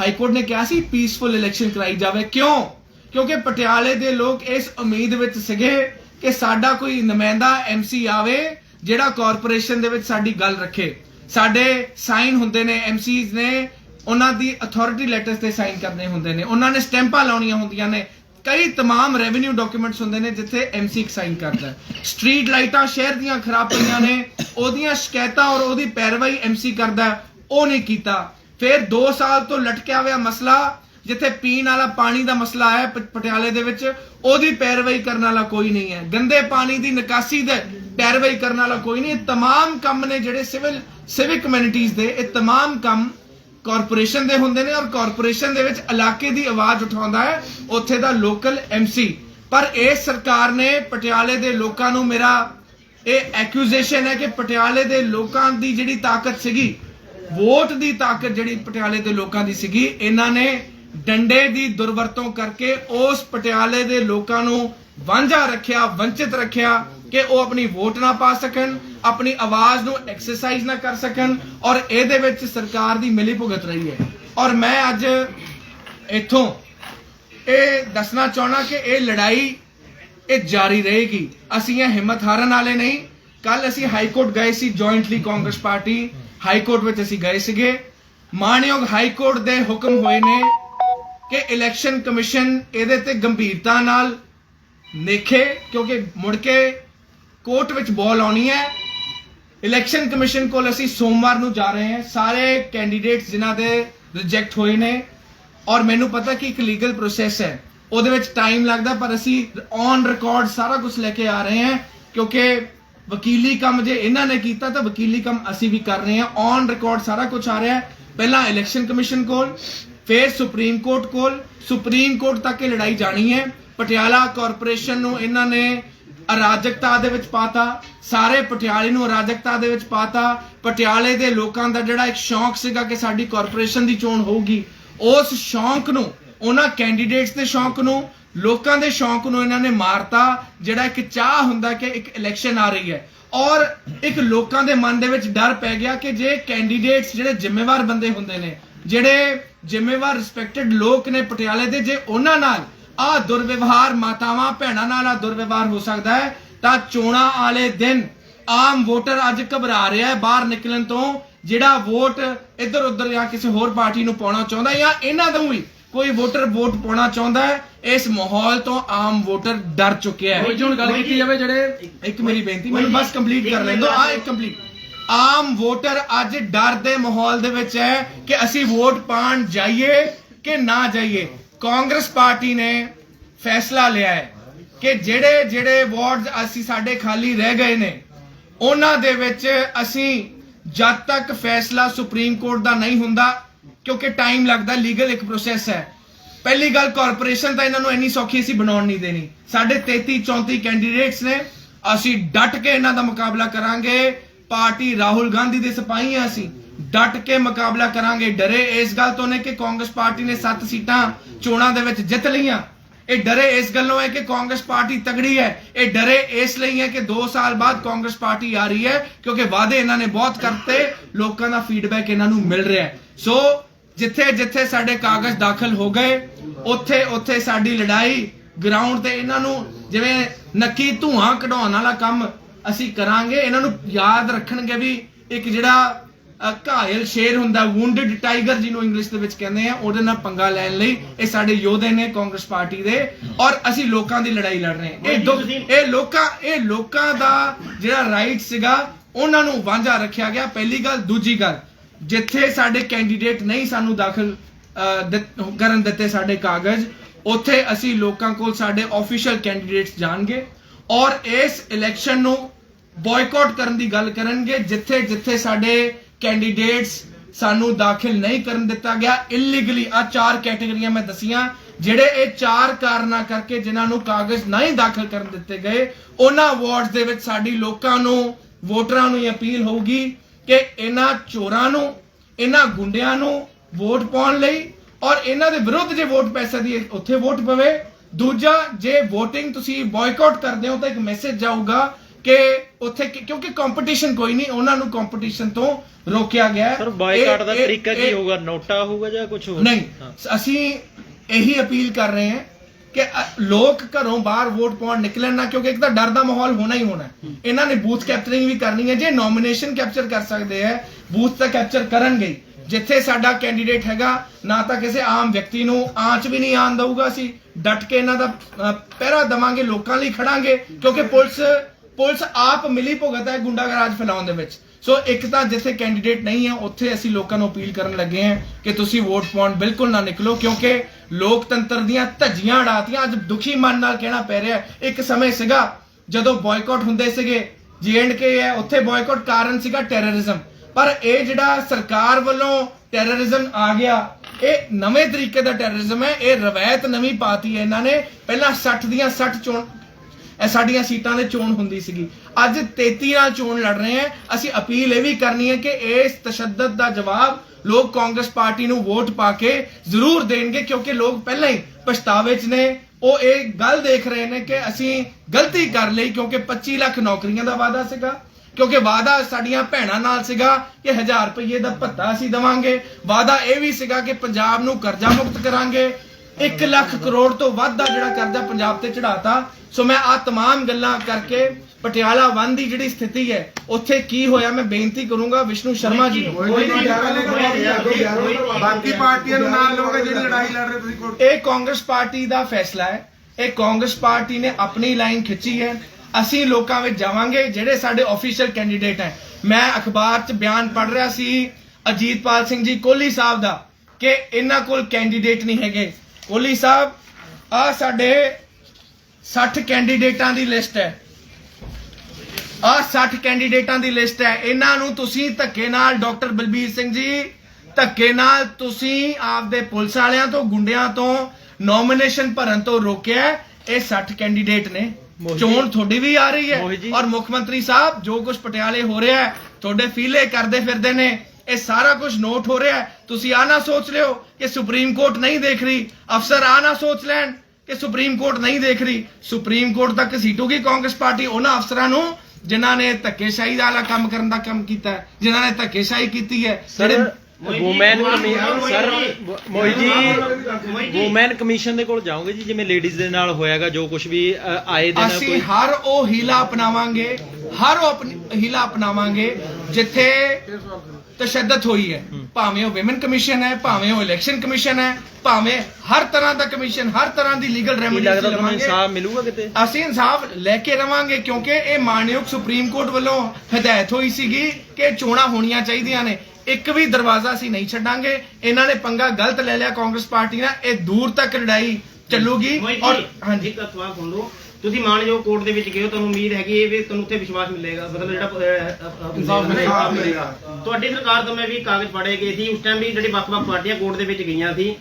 ਹਾਈ ਕੋਰਟ ਨੇ ਕਿਹਾ ਸੀ ਪੀਸਫੁਲ ਇਲੈਕਸ਼ਨ ਕਰਾਈ ਜਾਵੇ। ਕਿਉਂ? ਕਿਉਂਕਿ ਪਟਿਆਲੇ ਦੇ ਲੋਕ ਇਸ ਉਮੀਦ ਵਿੱਚ ਸੀਗੇ ਕਿ ਸਾਡਾ ਕੋਈ ਨੁਮਾਇੰਦਾ ਐਮਸੀ ਆਵੇ, ਜਿਹੜਾ ਕਾਰਪੋਰੇਸ਼ਨ ਦੇ ਵਿੱਚ ਸਾਡੀ ਗੱਲ ਰੱਖੇ। ਸਾਡੇ ਸਾਈਨ ਹੁੰਦੇ ਨੇ ਐਮਸੀਜ਼ ਨੇ, ਉਹਨਾਂ ਦੀ ਅਥਾਰਟੀ ਲੈਟਰਸ ਤੇ ਸਾਈਨ ਕਰਨੇ ਹੁੰਦੇ ਨੇ। ਉਹਨਾਂ ਨੇ ਸਟੈਂਪਾਂ ਲਾਉਣੀਆਂ ਹੁੰਦੀਆਂ ਨੇ। ਕਈ तमाम ਰੈਵਨਿਊ ਡਾਕੂਮੈਂਟਸ ਹੁੰਦੇ ਨੇ ਜਿੱਥੇ ਐਮਸੀ ਸਾਈਨ ਕਰਦਾ ਹੈ ਸਟਰੀਟ ਲਾਈਟਾਂ ਸ਼ਹਿਰ ਦੀਆਂ ਖਰਾਬ ਪਈਆਂ ਨੇ ਉਹਦੀਆਂ ਸ਼ਿਕਾਇਤਾਂ ਔਰ ਉਹਦੀ ਪੈਰਵਾਈ ਐਮਸੀ ਕਰਦਾ ਹੈ, ਉਹ ਨਹੀਂ ਕੀਤਾ ਫਿਰ 2 ਸਾਲ ਤੋਂ ਲਟਕਿਆ ਹੋਇਆ ਮਸਲਾ ਜਿੱਥੇ ਪੀਣ ਵਾਲਾ ਪਾਣੀ ਦਾ ਮਸਲਾ ਹੈ ਪ- ਪਟਿਆਲੇ ਦੇ ਵਿੱਚ ਉਹਦੀ ਪੈਰਵਾਈ ਕਰਨ ਵਾਲਾ ਕੋਈ ਨਹੀਂ ਹੈ ਗੰਦੇ ਪਾਣੀ ਦੀ ਨਿਕਾਸੀ ਦੇ ਪੈਰਵਾਈ ਕਰਨ ਵਾਲਾ ਕੋਈ ਨਹੀਂ ਇਹ तमाम ਕੰਮ ਨੇ ਜਿਹੜੇ ਸਿਵਲ ਸਿਵਿਕ ਕਮਿਊਨਿਟੀਜ਼ ਦੇ ਇਹ तमाम ਕੰਮ ਕਾਰਪੋਰੇਸ਼ਨ ਦੇ ਹੁੰਦੇ ਨੇ ਔਰ ਕਾਰਪੋਰੇਸ਼ਨ ਦੇ ਵਿੱਚ ਇਲਾਕੇ ਦੀ ਆਵਾਜ਼ ਉਠਾਉਂਦਾ ਹੈ, ਉੱਥੇ ਦਾ ਲੋਕਲ ਐਮਸੀ ਪਰ ਇਸ ਸਰਕਾਰ ਨੇ ਪਟਿਆਲੇ ਦੇ ਲੋਕਾਂ ਨੂੰ ਮੇਰਾ ਇਹ ਐਕਿਊਜ਼ੇਸ਼ਨ ਹੈ ਕਿ ਪਟਿਆਲੇ ਦੇ ਲੋਕਾਂ ਦੀ ਜਿਹੜੀ ਤਾਕਤ ਸੀਗੀ, ਵੋਟ ਦੀ ਤਾਕਤ ਜਿਹੜੀ ਪਟਿਆਲੇ ਦੇ ਲੋਕਾਂ ਦੀ ਸੀਗੀ, ਇਹਨਾਂ ਨੇ ਡੰਡੇ ਦੀ ਦੁਰਵਰਤੋਂ ਕਰਕੇ ਉਸ ਪਟਿਆਲੇ ਦੇ ਲੋਕਾਂ ਨੂੰ ਵਾਂਝਾ ਰੱਖਿਆ, ਵੰਚਿਤ ਰੱਖਿਆ। ਕਿ ਉਹ ਆਪਣੀ ਵੋਟ ਨਾ ਪਾ ਸਕਣ, ਆਪਣੀ ਆਵਾਜ਼ ਨੂੰ ਐਕਸਰਸਾਈਜ਼ ਨਾ ਕਰ ਸਕਣ ਔਰ ਇਹਦੇ ਵਿੱਚ ਸਰਕਾਰ ਦੀ ਮਿਲੀ ਭੁਗਤ ਰਹੀ ਹੈ। ਔਰ ਮੈਂ ਅੱਜ ਇੱਥੋਂ ਇਹ ਦੱਸਣਾ ਚਾਹਣਾ ਕਿ ਇਹ ਲੜਾਈ ਇਹ ਜਾਰੀ ਰਹੇਗੀ। ਅਸੀਂ ਇਹ ਹਿੰਮਤ ਹਾਰਨ ਵਾਲੇ ਨਹੀਂ। ਕੱਲ ਅਸੀਂ ਹਾਈ ਕੋਰਟ ਗਏ ਸੀ jointly Congress party. High court ਵਿੱਚ ਅਸੀਂ ਗਏ ਸੀਗੇ। ਮਾਨਯੋਗ ਹਾਈ ਕੋਰਟ ਦੇ ਹੁਕਮ ਹੋਏ ਨੇ ਕਿ ਇਲੈਕਸ਼ਨ ਕਮਿਸ਼ਨ ਇਹਦੇ ਤੇ ਗੰਭੀਰਤਾ ਨਾਲ ਦੇਖੇ, ਕਿਉਂਕਿ ਮੁੜ ਕੇ ਕੋਰਟ ਵਿੱਚ ਬੋਲ ਆਉਣੀ ਹੈ। ਇਲੈਕਸ਼ਨ ਕਮਿਸ਼ਨ ਕੋਲ ਅਸੀਂ ਸੋਮਵਾਰ ਨੂੰ ਜਾ ਰਹੇ ਹਾਂ। ਸਾਰੇ ਕੈਂਡੀਡੇਟਸ ਜਿਨ੍ਹਾਂ ਦੇ ਰਿਜੈਕਟ ਹੋਏ ਨੇ ਔਰ ਮੈਨੂੰ ਪਤਾ ਕਿ ਇੱਕ ਲੀਗਲ ਪ੍ਰੋਸੈਸ ਹੈ। ਉਹਦੇ ਵਿੱਚ ਟਾਈਮ ਲੱਗਦਾ, ਪਰ ਅਸੀਂ ਔਨ ਰਿਕਾਰਡ ਸਾਰਾ ਕੁਝ ਲੈ ਕੇ ਆ ਰਹੇ ਹਾਂ, ਕਿਉਂਕਿ ਵਕੀਲੀ ਕੰਮ ਜੇ ਇਹਨਾਂ ਨੇ ਕੀਤਾ, ਤਾਂ ਵਕੀਲੀ ਕੰਮ ਅਸੀਂ ਵੀ ਕਰ ਰਹੇ ਹਾਂ। ਔਨ ਰਿਕਾਰਡ ਸਾਰਾ ਕੁਝ ਆ ਰਿਹਾ ਹੈ। ਪਹਿਲਾਂ ਇਲੈਕਸ਼ਨ ਕਮਿਸ਼ਨ ਕੋਲ, ਫਿਰ ਸੁਪਰੀਮ ਕੋਰਟ ਕੋਲ। ਸੁਪਰੀਮ ਕੋਰਟ ਤੱਕ ਇਹ ਲੜਾਈ ਜਾਣੀ ਹੈ। ਪਟਿਆਲਾ ਕਾਰਪੋਰੇਸ਼ਨ ਨੂੰ ਇਹਨਾਂ ਨੇ ਅਰਾਜਕਤਾ ਦੇ ਵਿੱਚ ਪਾਤਾ, ਸਾਰੇ ਪਟਿਆਲੇ ਨੂੰ ਅਰਾਜਕਤਾ ਦੇ ਵਿੱਚ ਪਾਤਾ। ਪਟਿਆਲੇ ਦੇ ਲੋਕਾਂ ਦਾ ਜਿਹੜਾ ਇੱਕ ਸ਼ੌਂਕ ਸੀਗਾ ਕਿ ਸਾਡੀ ਕਾਰਪੋਰੇਸ਼ਨ ਦੀ ਚੋਣ ਹੋਊਗੀ, ਉਸ ਸ਼ੌਂਕ ਨੂੰ, ਉਹਨਾਂ ਕੈਂਡੀਡੇਟਸ ਦੇ ਸ਼ੌਂਕ ਨੂੰ, ਲੋਕਾਂ ਦੇ ਸ਼ੌਂਕ ਨੂੰ ਇਹਨਾਂ ਨੇ ਮਾਰਤਾ, ਜਿਹੜਾ ਇੱਕ ਚਾਹ ਹੁੰਦਾ ਕਿ ਇੱਕ ਇਲੈਕਸ਼ਨ ਆ ਰਹੀ ਹੈ। ਔਰ ਇੱਕ ਲੋਕਾਂ ਦੇ ਮਨ ਦੇ ਵਿੱਚ ਡਰ ਪੈ ਗਿਆ ਕਿ ਜੇ ਕੈਂਡੀਡੇਟਸ ਜਿਹੜੇ ਜ਼ਿੰਮੇਵਾਰ ਬੰਦੇ ਹੁੰਦੇ ਨੇ, ਜਿਹੜੇ ਜ਼ਿੰਮੇਵਾਰ ਰਿਸਪੈਕਟਡ ਲੋਕ ਨੇ ਪਟਿਆਲੇ ਦੇ, ਜੇ ਉਹਨਾਂ ਨਾਲ ਆ ਦੁਰਵਿਵਹਾਰ ਮਾਤਾਵਾਂ ਭੈਣਾਂ ਨਾਲ ਆ ਦੁਰਵਿਵਹਾਰ ਹੋ ਸਕਦਾ ਹੈ ਤਾਂ ਚੋਣਾਂ ਵਾਲੇ ਦਿਨ ਆਮ ਵੋਟਰ ਅੱਜ ਘਬਰਾ ਰਿਹਾ ਹੈ ਬਾਹਰ ਨਿਕਲਣ ਤੋਂ ਜਿਹੜਾ ਵੋਟ ਇੱਧਰ ਉੱਧਰ ਜਾਂ ਕਿਸੇ ਹੋਰ ਪਾਰਟੀ ਨੂੰ ਪਾਉਣਾ ਚਾਹੁੰਦਾ ਜਾਂ ਇਹਨਾਂ ਤੋਂ ਵੀ ਕੋਈ ਵੋਟਰ ਵੋਟ ਪਾਉਣਾ ਚਾਹੁੰਦਾ ਹੈ ਇਸ ਮਾਹੌਲ ਤੋਂ ਆਮ ਵੋਟਰ ਡਰ ਚੁੱਕਿਆ ਹੈ। ਕੋਈ ਹੁਣ ਗੱਲ ਕੀਤੀ ਜਾਵੇ ਜਿਹੜੇ ਇੱਕ ਮੇਰੀ ਬੇਨਤੀ ਮੈਨੂੰ ਬਸ ਕੰਪਲੀਟ ਕਰ ਲੈਣ ਦਿਓ ਆ ਇੱਕ ਕੰਪਲੀਟ ਆਮ ਵੋਟਰ ਅੱਜ ਡਰ ਦੇ ਮਾਹੌਲ ਦੇ ਵਿੱਚ ਹੈ ਕਿ ਅਸੀਂ ਵੋਟ ਪਾਣ ਜਾਈਏ ਕਿ ਨਾ ਜਾਈਏ। ਕਾਂਗਰਸ ਪਾਰਟੀ ਨੇ ਫੈਸਲਾ ਲਿਆ ਹੈ ਕਿ ਜਿਹੜੇ ਜਿਹੜੇ ਵਾਰਡਸ ਅਸੀਂ ਸਾਡੇ ਖਾਲੀ ਰਹਿ ਗਏ ਨੇ, ਉਹਨਾਂ ਦੇ ਵਿੱਚ ਅਸੀਂ ਜਦ ਤੱਕ ਫੈਸਲਾ ਸੁਪਰੀਮ ਕੋਰਟ ਦਾ ਨਹੀਂ ਹੁੰਦਾ, ਕਿਉਂਕਿ ਟਾਈਮ ਲੱਗਦਾ ਲੀਗਲ ਇੱਕ ਪ੍ਰੋਸੈਸ ਹੈ। ਪਹਿਲੀ ਗੱਲ ਕਾਰਪੋਰੇਸ਼ਨ ਤਾਂ ਇਹਨਾਂ ਨੂੰ ਇੰਨੀ ਸੌਖੀ ਅਸੀਂ ਬਣਾਉਣ ਨਹੀਂ ਦੇਣੀ। ਸਾਡੇ 33 34 ਕੈਂਡੀਡੇਟਸ ਨੇ, ਅਸੀਂ ਡਟ ਕੇ ਇਹਨਾਂ ਦਾ ਮੁਕਾਬਲਾ ਕਰਾਂਗੇ। ਪਾਰਟੀ ਰਾਹੁਲ ਗਾਂਧੀ ਦੇ ਸਿਪਾਹੀ ਹਾਂ ਅਸੀਂ। ਡਟ ਕੇ ਮੁਕਾਬਲਾ ਕਰਾਂਗੇ। ਡਰੇ ਇਸ ਗੱਲ ਤੋਂ ਨੇ ਕਿ ਕਾਂਗਰਸ ਪਾਰਟੀ ਨੇ 7 ਸੀਟਾਂ ਚੋਣਾਂ ਦੇ ਵਿੱਚ ਜਿੱਤ ਲਈਆਂ। ਇਹ ਡਰੇ ਇਸ ਗੱਲੋਂ ਹੈ ਕਿ ਕਾਂਗਰਸ ਪਾਰਟੀ ਤਗੜੀ ਹੈ। ਇਹ ਡਰੇ ਇਸ ਲਈ ਹੈ ਕਿ 2 ਸਾਲ ਬਾਅਦ ਕਾਂਗਰਸ ਪਾਰਟੀ ਆ ਰਹੀ ਹੈ, ਕਿਉਂਕਿ ਵਾਅਦੇ ਇਹਨਾਂ ਨੇ ਬਹੁਤ ਕਰਤੇ। ਲੋਕਾਂ ਦਾ ਫੀਡਬੈਕ ਇਹਨਾਂ ਨੂੰ ਮਿਲ ਰਿਹਾ ਹੈ। ਸੋ, ਜਿੱਥੇ ਜਿੱਥੇ ਸਾਡੇ ਕਾਗਜ਼ ਦਾਖਲ ਹੋ ਗਏ, ਉੱਥੇ ਉੱਥੇ ਸਾਡੀ ਲੜਾਈ ਗਰਾਊਂਡ ਤੇ ਇਹਨਾਂ ਨੂੰ ਜਿਵੇਂ ਨੱਕੀ ਧੂਆਂ ਕਢਾਉਣ ਵਾਲਾ ਕੰਮ ਅਸੀਂ ਕਰਾਂਗੇ। ਇਹਨਾਂ ਨੂੰ ਯਾਦ ਰੱਖਣਗੇ ਵੀ ਇੱਕ ਜਿਹੜਾ ਘਾਇਲ ਸ਼ੇਰ ਹੁੰਦਾ ਵੂਨਡਡ ਟਾਈਗਰ ਜਿਹਨੂੰ ਇੰਗਲਿਸ਼ ਦੇ ਵਿੱਚ ਕਹਿੰਦੇ ਆ ਉਹਦੇ ਨਾਲ ਪੰਗਾ ਲੈਣ ਲਈ ਇਹ ਸਾਡੇ ਯੋਧੇ ਨੇ ਕਾਂਗਰਸ ਪਾਰਟੀ ਦੇ ਔਰ ਅਸੀਂ ਲੋਕਾਂ ਦੀ ਲੜਾਈ ਲੜ ਰਹੇ ਹਾਂ। ਇਹ ਦੁੱਖ- ਇਹ ਲੋਕਾਂ ਇਹ ਲੋਕਾਂ ਦਾ ਜਿਹੜਾ ਰਾਈਟ ਸੀਗਾ ਉਹਨਾਂ ਨੂੰ ਵਾਂਝਾ ਰੱਖਿਆ ਗਿਆ। ਪਹਿਲੀ ਗੱਲ ਦੂਜੀ ਗੱਲ ਜਿੱਥੇ ਸਾਡੇ ਕੈਂਡੀਡੇਟ ਨਹੀਂ ਸਾਨੂੰ ਦਾਖਲ ਦਿੱਤ- ਕਰਨ ਦਿੱਤੇ ਸਾਡੇ ਕਾਗਜ਼ ਉੱਥੇ ਅਸੀਂ ਲੋਕਾਂ ਕੋਲ ਸਾਡੇ ਆਫੀਸ਼ੀਅਲ ਕੈਂਡੀਡੇਟਸ ਜਾਣਗੇ ਔਰ ਇਸ ਇਲੈਕਸ਼ਨ ਨੂੰ ਬਾਇਕਾਟ ਕਰਨ ਦੀ ਗੱਲ ਕਰਨਗੇ ਜਿੱਥੇ ਜਿੱਥੇ ਸਾਡੇ ਕੈਂਡੀਡੇਟਸ ਸਾਨੂੰ ਦਾਖਲ ਨਹੀਂ ਕਰਨ ਦਿੱਤਾ ਗਿਆ। ਇਲੀਗਲੀ ਆ ਚਾਰ ਕੈਟਾਗਰੀਆਂ ਮੈਂ ਦਸੀਆਂ, ਜਿਹੜੇ ਇਹ ਚਾਰ ਕਾਰਨਾਂ ਕਰਕੇ ਜਿਨ੍ਹਾਂ ਨੂੰ ਕਾਗਜ਼ ਨਹੀਂ ਦਾਖਲ ਕਰਨ ਦਿੱਤੇ ਗਏ, ਉਹਨਾਂ ਵਾਰਡਸ ਦੇ ਵਿੱਚ ਸਾਡੀ ਲੋਕਾਂ ਨੂੰ, ਵੋਟਰਾਂ ਨੂੰ ਇਹ ਅਪੀਲ ਹੋਊਗੀ ਕਿ ਇਹਨਾਂ ਚੋਰਾਂ ਨੂੰ, ਇਹਨਾਂ ਗੁੰਡਿਆਂ ਨੂੰ ਵੋਟ ਪਾਉਣ ਲਈ ਔਰ ਇਹਨਾਂ ਦੇ ਵਿਰੁੱਧ ਜੇ ਵੋਟ ਪੈ ਸਕਦੀ ਹੈ ਉੱਥੇ ਵੋਟ ਪਵੇ। ਦੂਜਾ, ਜੇ VOTING ਤੁਸੀਂ ਬਾਇਕਾਟ ਕਰਦੇ ਹੋ ਤਾਂ ਇੱਕ ਮੈਸੇਜ ਜਾਊਗਾ ਕਿ ਉੱਥੇ ਕਿ- ਕਿਉਂਕਿ ਕੰਪੀਟੀਸ਼ਨ ਕੋਈ ਨਹੀਂ ਉਹਨਾਂ ਨੂੰ ਕੰਪੀਟੀਸ਼ਨ ਤੋਂ ਰੋਕਿਆ ਗਿਆ ਹੈ। ਸਰ ਬਾਈਕਾਟ ਇਹ- ਦਾ ਇਹ- ਤਰੀਕਾ ਕੀ ਇਹ- ਹੋਊਗਾ ਨੋਟਾ ਹੋਊਗਾ ਜਾਂ ਕੁਝ ਹੋਰ ਨਹੀਂ ਹਾਂ। ਅਸੀਂ ਇਹੀ ਅਪੀਲ ਕਰ ਰਹੇ ਹਾਂ ਕਿ ਅ, ਲੋਕ ਘਰੋਂ ਬਾਹਰ ਵੋਟ ਪਾਉਣ ਨਿਕਲਣ ਨਾ ਕਿਉਂਕਿ ਇੱਕ ਤਾਂ ਡਰ ਦਾ ਮਾਹੌਲ ਹੋਣਾ ਹੀ ਹੋਣਾ ਹੈ। ਇਹਨਾਂ ਨੇ ਬੂਥ ਕੈਪਚਰਿੰਗ ਵੀ ਕਰਨੀ ਹੈ ਜੇ ਨੋਮੀਨੇਸ਼ਨ ਕੈਪਚਰ ਕਰ ਸਕਦੇ ਹੈ ਬੂਥ ਤਾਂ ਕੈਪਚਰ ਕਰਨਗੇ ਹੀ। ਜਿੱਥੇ ਸਾਡਾ ਕੈਂਡੀਡੇਟ ਹੈਗਾ ਨਾ ਤਾਂ ਕਿਸੇ ਆਮ ਵਿਅਕਤੀ ਨੂੰ ਆਂਚ ਵੀ ਨਹੀਂ ਆਣ ਦਊਗਾ ਅਸੀਂ ਡਟ ਕੇ ਇਹਨਾਂ ਦਾ ਅ, ਪਹਿਰਾ ਦਵਾਂਗੇ ਲੋਕਾਂ ਲਈ ਖੜਾਂਗੇ ਕਿਉਂਕਿ ਪੁਲਿਸ ਪੁਲਿਸ ਆਪ ਮਿਲੀ ਭੁਗਤ ਹੈ ਗੁੰਡਾਗਰਾਜ ਫੈਲਾਉਣ ਦੇ ਵਿੱਚ। ਸੋ ਇੱਕ ਤਾਂ ਜਿੱਥੇ ਕੈਂਡੀਡੇਟ ਨਹੀਂ ਹੈ, ਉੱਥੇ ਅਸੀਂ ਲੋਕਾਂ ਨੂੰ ਅਪੀਲ ਕਰਨ ਲੱਗੇ ਹਾਂ ਕਿ ਤੁਸੀਂ ਵੋਟ ਪਾਉਣ ਬਿਲਕੁਲ ਨਾ ਨਿਕਲੋ, ਕਿਉਂਕਿ ਲੋਕਤੰਤਰ ਦੀਆਂ ਧੱਜੀਆਂ ਉਡਾਤੀਆਂ ਅੱਜ ਦੁਖੀ ਮਨ ਨਾਲ ਕਹਿਣਾ ਪੈ ਰਿਹਾ ਇੱਕ ਸਮੇਂ ਸੀਗਾ ਜਦੋਂ ਬਾਇਕਾਟ ਹੁੰਦੇ ਸੀਗੇ ਕੇ ਹੈ, ਉੱਥੇ ਬਾਇਕਾਟ ਕਾਰਨ ਸੀਗਾ ਟੈਰਰਿਜ਼ਮ ਪਰ ਇਹ ਜਿਹੜਾ ਸਰਕਾਰ ਵੱਲੋਂ ਟੈਰਰਿਜ਼ਮ ਆ ਗਿਆ, ਇਹ ਨਵੇਂ ਤਰੀਕੇ ਦਾ ਟੈਰਰਿਜ਼ਮ ਹੈ, ਇਹ ਰਵਾਇਤ ਨਵੀਂ ਪਾਤੀ ਹੈ। ਇਹਨਾਂ ਨੇ ਪਹਿਲਾਂ 60 ਦੀਆਂ 60 ਚੋਣ ਇਹ ਸਾਡੀਆਂ ਸੀਟਾਂ ਦੇ ਚੋਣ ਹੁੰਦੀ ਸੀਗੀ। ਅੱਜ 33 ਨਾਲ ਚੋਣ ਲੜ ਰਹੇ ਹਾਂ। ਅਸੀਂ ਅਪੀਲ ਇਹ ਵੀ ਕਰਨੀ ਹੈ ਕਿ ਇਸ ਤਸ਼ੱਦਦ ਦਾ ਜਵਾਬ ਲੋਕ ਕਾਂਗਰਸ ਪਾਰਟੀ ਨੂੰ ਵੋਟ ਪਾ ਕੇ ਜ਼ਰੂਰ ਦੇਣਗੇ, ਕਿਉਂਕਿ ਲੋਕ ਪਹਿਲਾਂ ਹੀ ਪਛਤਾਵੇ 'ਚ ਨੇ। ਉਹ ਇਹ ਗੱਲ ਦੇਖ ਰਹੇ ਨੇ ਕਿ ਅਸੀਂ ਗਲਤੀ ਕਰ ਲਈ, ਕਿਉਂਕਿ 25 ਲੱਖ ਨੌਕਰੀਆਂ ਦਾ ਵਾਅਦਾ ਸੀਗਾ। ਕਿਉਂਕਿ ਵਾਅਦਾ ਸਾਡੀਆਂ ਭੈਣਾਂ ਨਾਲ ਸੀਗਾ ਕਿ 1000 ਰੁਪਏ ਦਾ ਭੱਤਾ ਅਸੀਂ ਦਵਾਂਗੇ। ਵਾਅਦਾ ਇਹ ਵੀ ਸੀਗਾ ਕਿ ਪੰਜਾਬ ਨੂੰ ਕਰਜ਼ਾ ਮੁਕਤ ਕਰਾਂਗੇ। 1 ਲੱਖ ਕਰੋੜ ਤੋਂ ਵੱਧ ਦਾ ਜਿਹੜਾ ਕਰਜ਼ਾ ਪੰਜਾਬ ਤੇ ਚੜਾਤਾ ਸੋ ਮੈਂ ਆ तमाम ਗੱਲਾਂ ਕਰਕੇ ਪਟਿਆਲਾ ਵਨ ਦੀ ਜਿਹੜੀ ਸਥਿਤੀ ਹੈ ਉੱਥੇ ਕੀ ਹੋਇਆ ਮੈਂ ਬੇਨਤੀ ਕਰੂੰਗਾ ਵਿਸ਼ਨੂੰ ਸ਼ਰਮਾ ਜੀ ਨੂੰ ਕੋਈ ਨਹੀਂ ਬਾਕੀ ਪਾਰਟੀਆਂ ਨੂੰ ਨਾਲ ਲਓਗੇ ਜਿਹੜੀ ਲੜਾਈ ਲੜ ਰਹੇ ਤੁਸੀਂ ਕੋਲ ਇਹ ਕਾਂਗਰਸ ਪਾਰਟੀ ਦਾ ਫੈਸਲਾ ਹੈ ਇਹ ਕਾਂਗਰਸ ਪਾਰਟੀ ਨੇ ਆਪਣੀ ਲਾਈਨ ਖਿੱਚੀ ਹੈ ਅਸੀਂ ਲੋਕਾਂ ਵਿੱਚ ਜਾਵਾਂਗੇ ਜਿਹੜੇ ਸਾਡੇ ਆਫੀਸ਼ੀਅਲ ਕੈਂਡੀਡੇਟ ਹੈ ਮੈਂ ਅਖਬਾਰ 'ਚ ਬਿਆਨ ਪੜ੍ਹ ਰਿਹਾ ਸੀ ਅਜੀਤਪਾਲ ਸਿੰਘ ਜੀ ਕੋਹਲੀ ਸਾਹਿਬ ਦਾ ਕਿ ਇਹਨਾਂ ਕੋਲ ਕੈਂਡੀਡੇਟ ਨਹੀਂ ਹੈਗੇ ਕੋਹਲੀ ਸਾਹਿਬ ਆ ਸਾਡੇ 60 ਕੈਂਡੀਡੇਟਾਂ ਦੀ ਲਿਸਟ ਹੈ। ਆ 60 ਕੈਂਡੀਡੇਟਾਂ ਦੀ ਲਿਸਟ ਹੈ। ਇਹਨਾਂ ਨੂੰ ਤੁਸੀਂ ਧੱਕੇ ਨਾਲ ਡਾਕਟਰ ਬਲਬੀਰ ਸਿੰਘ ਜੀ ਧੱਕੇ ਨਾਲ ਤੁਸੀਂ ਆਪਦੇ ਪੁਲਿਸ ਵਾਲਿਆਂ ਤੋਂ ਗੁੰਡਿਆਂ ਤੋਂ ਨੋਮੀਨੇਸ਼ਨ ਭਰਨ ਤੋਂ ਰੋਕਿਆ। ਇਹ 60 ਕੈਂਡੀਡੇਟ ਨੇ। ਚੋਣ ਤੁਹਾਡੀ ਵੀ ਆ ਰਹੀ ਹੈ। ਔਰ ਮੁੱਖ ਮੰਤਰੀ ਸਾਹਿਬ ਜੋ ਕੁਝ ਪਟਿਆਲੇ ਹੋ ਰਿਹਾ ਹੈ ਤੁਹਾਡੇ ਫੀਲੇ ਕਰਦੇ ਫਿਰਦੇ ਨੇ। ਇਹ ਸਾਰਾ ਕੁਝ ਨੋਟ ਹੋ ਰਿਹਾ ਹੈ। ਤੁਸੀਂ ਆ ਨਾ ਸੋਚ ਲਿਓ ਕਿ ਸੁਪਰੀਮ ਕੋਰਟ ਨਹੀਂ ਦੇਖ ਰਹੀ। ਅਫਸਰ ਆ ਨਾ ਸੋਚ ਲੈਣ ਕਿ ਸੁਪਰੀਮ ਕੋਰਟ ਨਹੀਂ ਦੇਖ ਰਹੀ। ਸੁਪਰੀਮ ਕੋਰਟ ਤੱਕ ਸੀਟੂਗੀ ਕਾਂਗਰਸ ਪਾਰਟੀ ਉਹਨਾਂ ਅਫਸਰਾਂ ਨੂੰ ਜਿਨ੍ਹਾਂ ਨੇ ਧੱਕੇਸ਼ਾਹੀ ਦਾ ਵਾਲਾ ਕੰਮ ਕਰਨ ਦਾ ਕੰਮ ਕੀਤਾ ਹੈ ਜਿਨ੍ਹਾਂ ਨੇ ਧੱਕੇਸ਼ਾਹੀ ਕੀਤੀ ਹੈ। ਸਰ ਵੂਮੈਨ ਸਰ ਮੋਹਿਤ ਜੀ ਵੂਮੈਨ ਕਮਿਸ਼ਨ ਦੇ ਕੋਲ ਜਾਓਗੇ ਜੀ ਜਿਵੇਂ ਲੇਡੀਜ਼ ਦੇ ਨਾਲ ਹੋਇਆਗਾ ਜੋ ਕੁਝ ਵੀ ਆਏ ਦਿਨ ਅਸੀਂ ਹਰ ਉਹ ਹੀਲਾ ਅਪਣਾਵਾਂਗੇ ਹਰ ਉਹ ਹੀਲਾ ਅਪਣਾਵਾਂਗੇ ਜਿੱਥੇ ਤਸ਼ੱਦਦ ਹੋਈ ਹੈ। ਭਾਵੇਂ ਉਹ ਵਿਮਨ ਕਮਿਸ਼ਨ ਹੈ ਭਾਵੇਂ ਉਹ ਇਲੈਕਸ਼ਨ ਕਮਿਸ਼ਨ ਹੈ ਭਾਵੇਂ ਹਰ ਤਰ੍ਹਾਂ ਦਾ ਕਮਿਸ਼ਨ ਹਰ ਤਰ੍ਹਾਂ ਦੀ ਲੀਗਲ ਰੈਮੇਡੀ ਲੱਗਦਾ ਤੁਹਾਨੂੰ ਲਵਾਂਗੇ। ਇਨਸਾਫ ਮਿਲੂਗਾ ਕਿਤੇ? ਅਸੀਂ ਇਨਸਾਫ ਲੈ ਕੇ ਰਵਾਂਗੇ ਕਿਉਂਕਿ ਇਹ ਮਾਨਯੋਗ ਸੁਪਰੀਮ ਕੋਰਟ ਵੱਲੋਂ ਹਦਾਇਤ ਹੋਈ ਸੀਗੀ ਕਿ ਚੋਣਾਂ ਹੋਣੀਆਂ ਚਾਹੀਦੀਆਂ ਨੇ। ਇੱਕ ਵੀ ਦਰਵਾਜ਼ਾ ਅਸੀਂ ਨਹੀਂ ਛੱਡਾਂਗੇ। ਇਹਨਾਂ ਨੇ ਪੰਗਾ ਗਲਤ ਲੈ ਲਿਆ ਕਾਂਗਰਸ ਪਾਰਟੀ ਨਾਲ। ਇਹ ਦੂਰ ਤੱਕ ਲੜਾਈ ਚੱਲੂਗੀ ਔਰ ਹਾਂਜੀ। ਇੱਕ ਸੁਣ ਲਓ। ਤੁਸੀਂ ਮੰਨ ਜੋ ਕੋਰਟ ਦੇ ਵਿੱਚ ਗਏ ਹੋ ਤੁਹਾਨੂੰ ਉਮੀਦ ਹੈਗੀ ਹੈ ਵੀ ਤੁਹਾਨੂੰ ਉੱਥੇ ਵਿਸ਼ਵਾਸ ਮਿਲੇਗਾ ਮਤਲਬ ਜਿਹੜਾ ਅਹ, ਅਹ, ਇਨਸਾਫ਼ ਮਿਲੇਗਾ। ਇਨਸਾਫ਼ ਮਿਲੇਗਾ। ਤੁਹਾਡੀ ਸਰਕਾਰ ਤੋਂ ਮੈਂ ਵੀ ਕਾਗਜ਼ ਫੜੇ ਗਏ ਸੀ ਉਸ ਟਾਈਮ ਵੀ ਜਿਹੜੀ ਵੱਖ-ਵੱਖ ਪਾਰਟੀਆਂ ਕੋਰਟ ਦੇ ਵਿੱਚ ਗਈਆਂ ਸੀ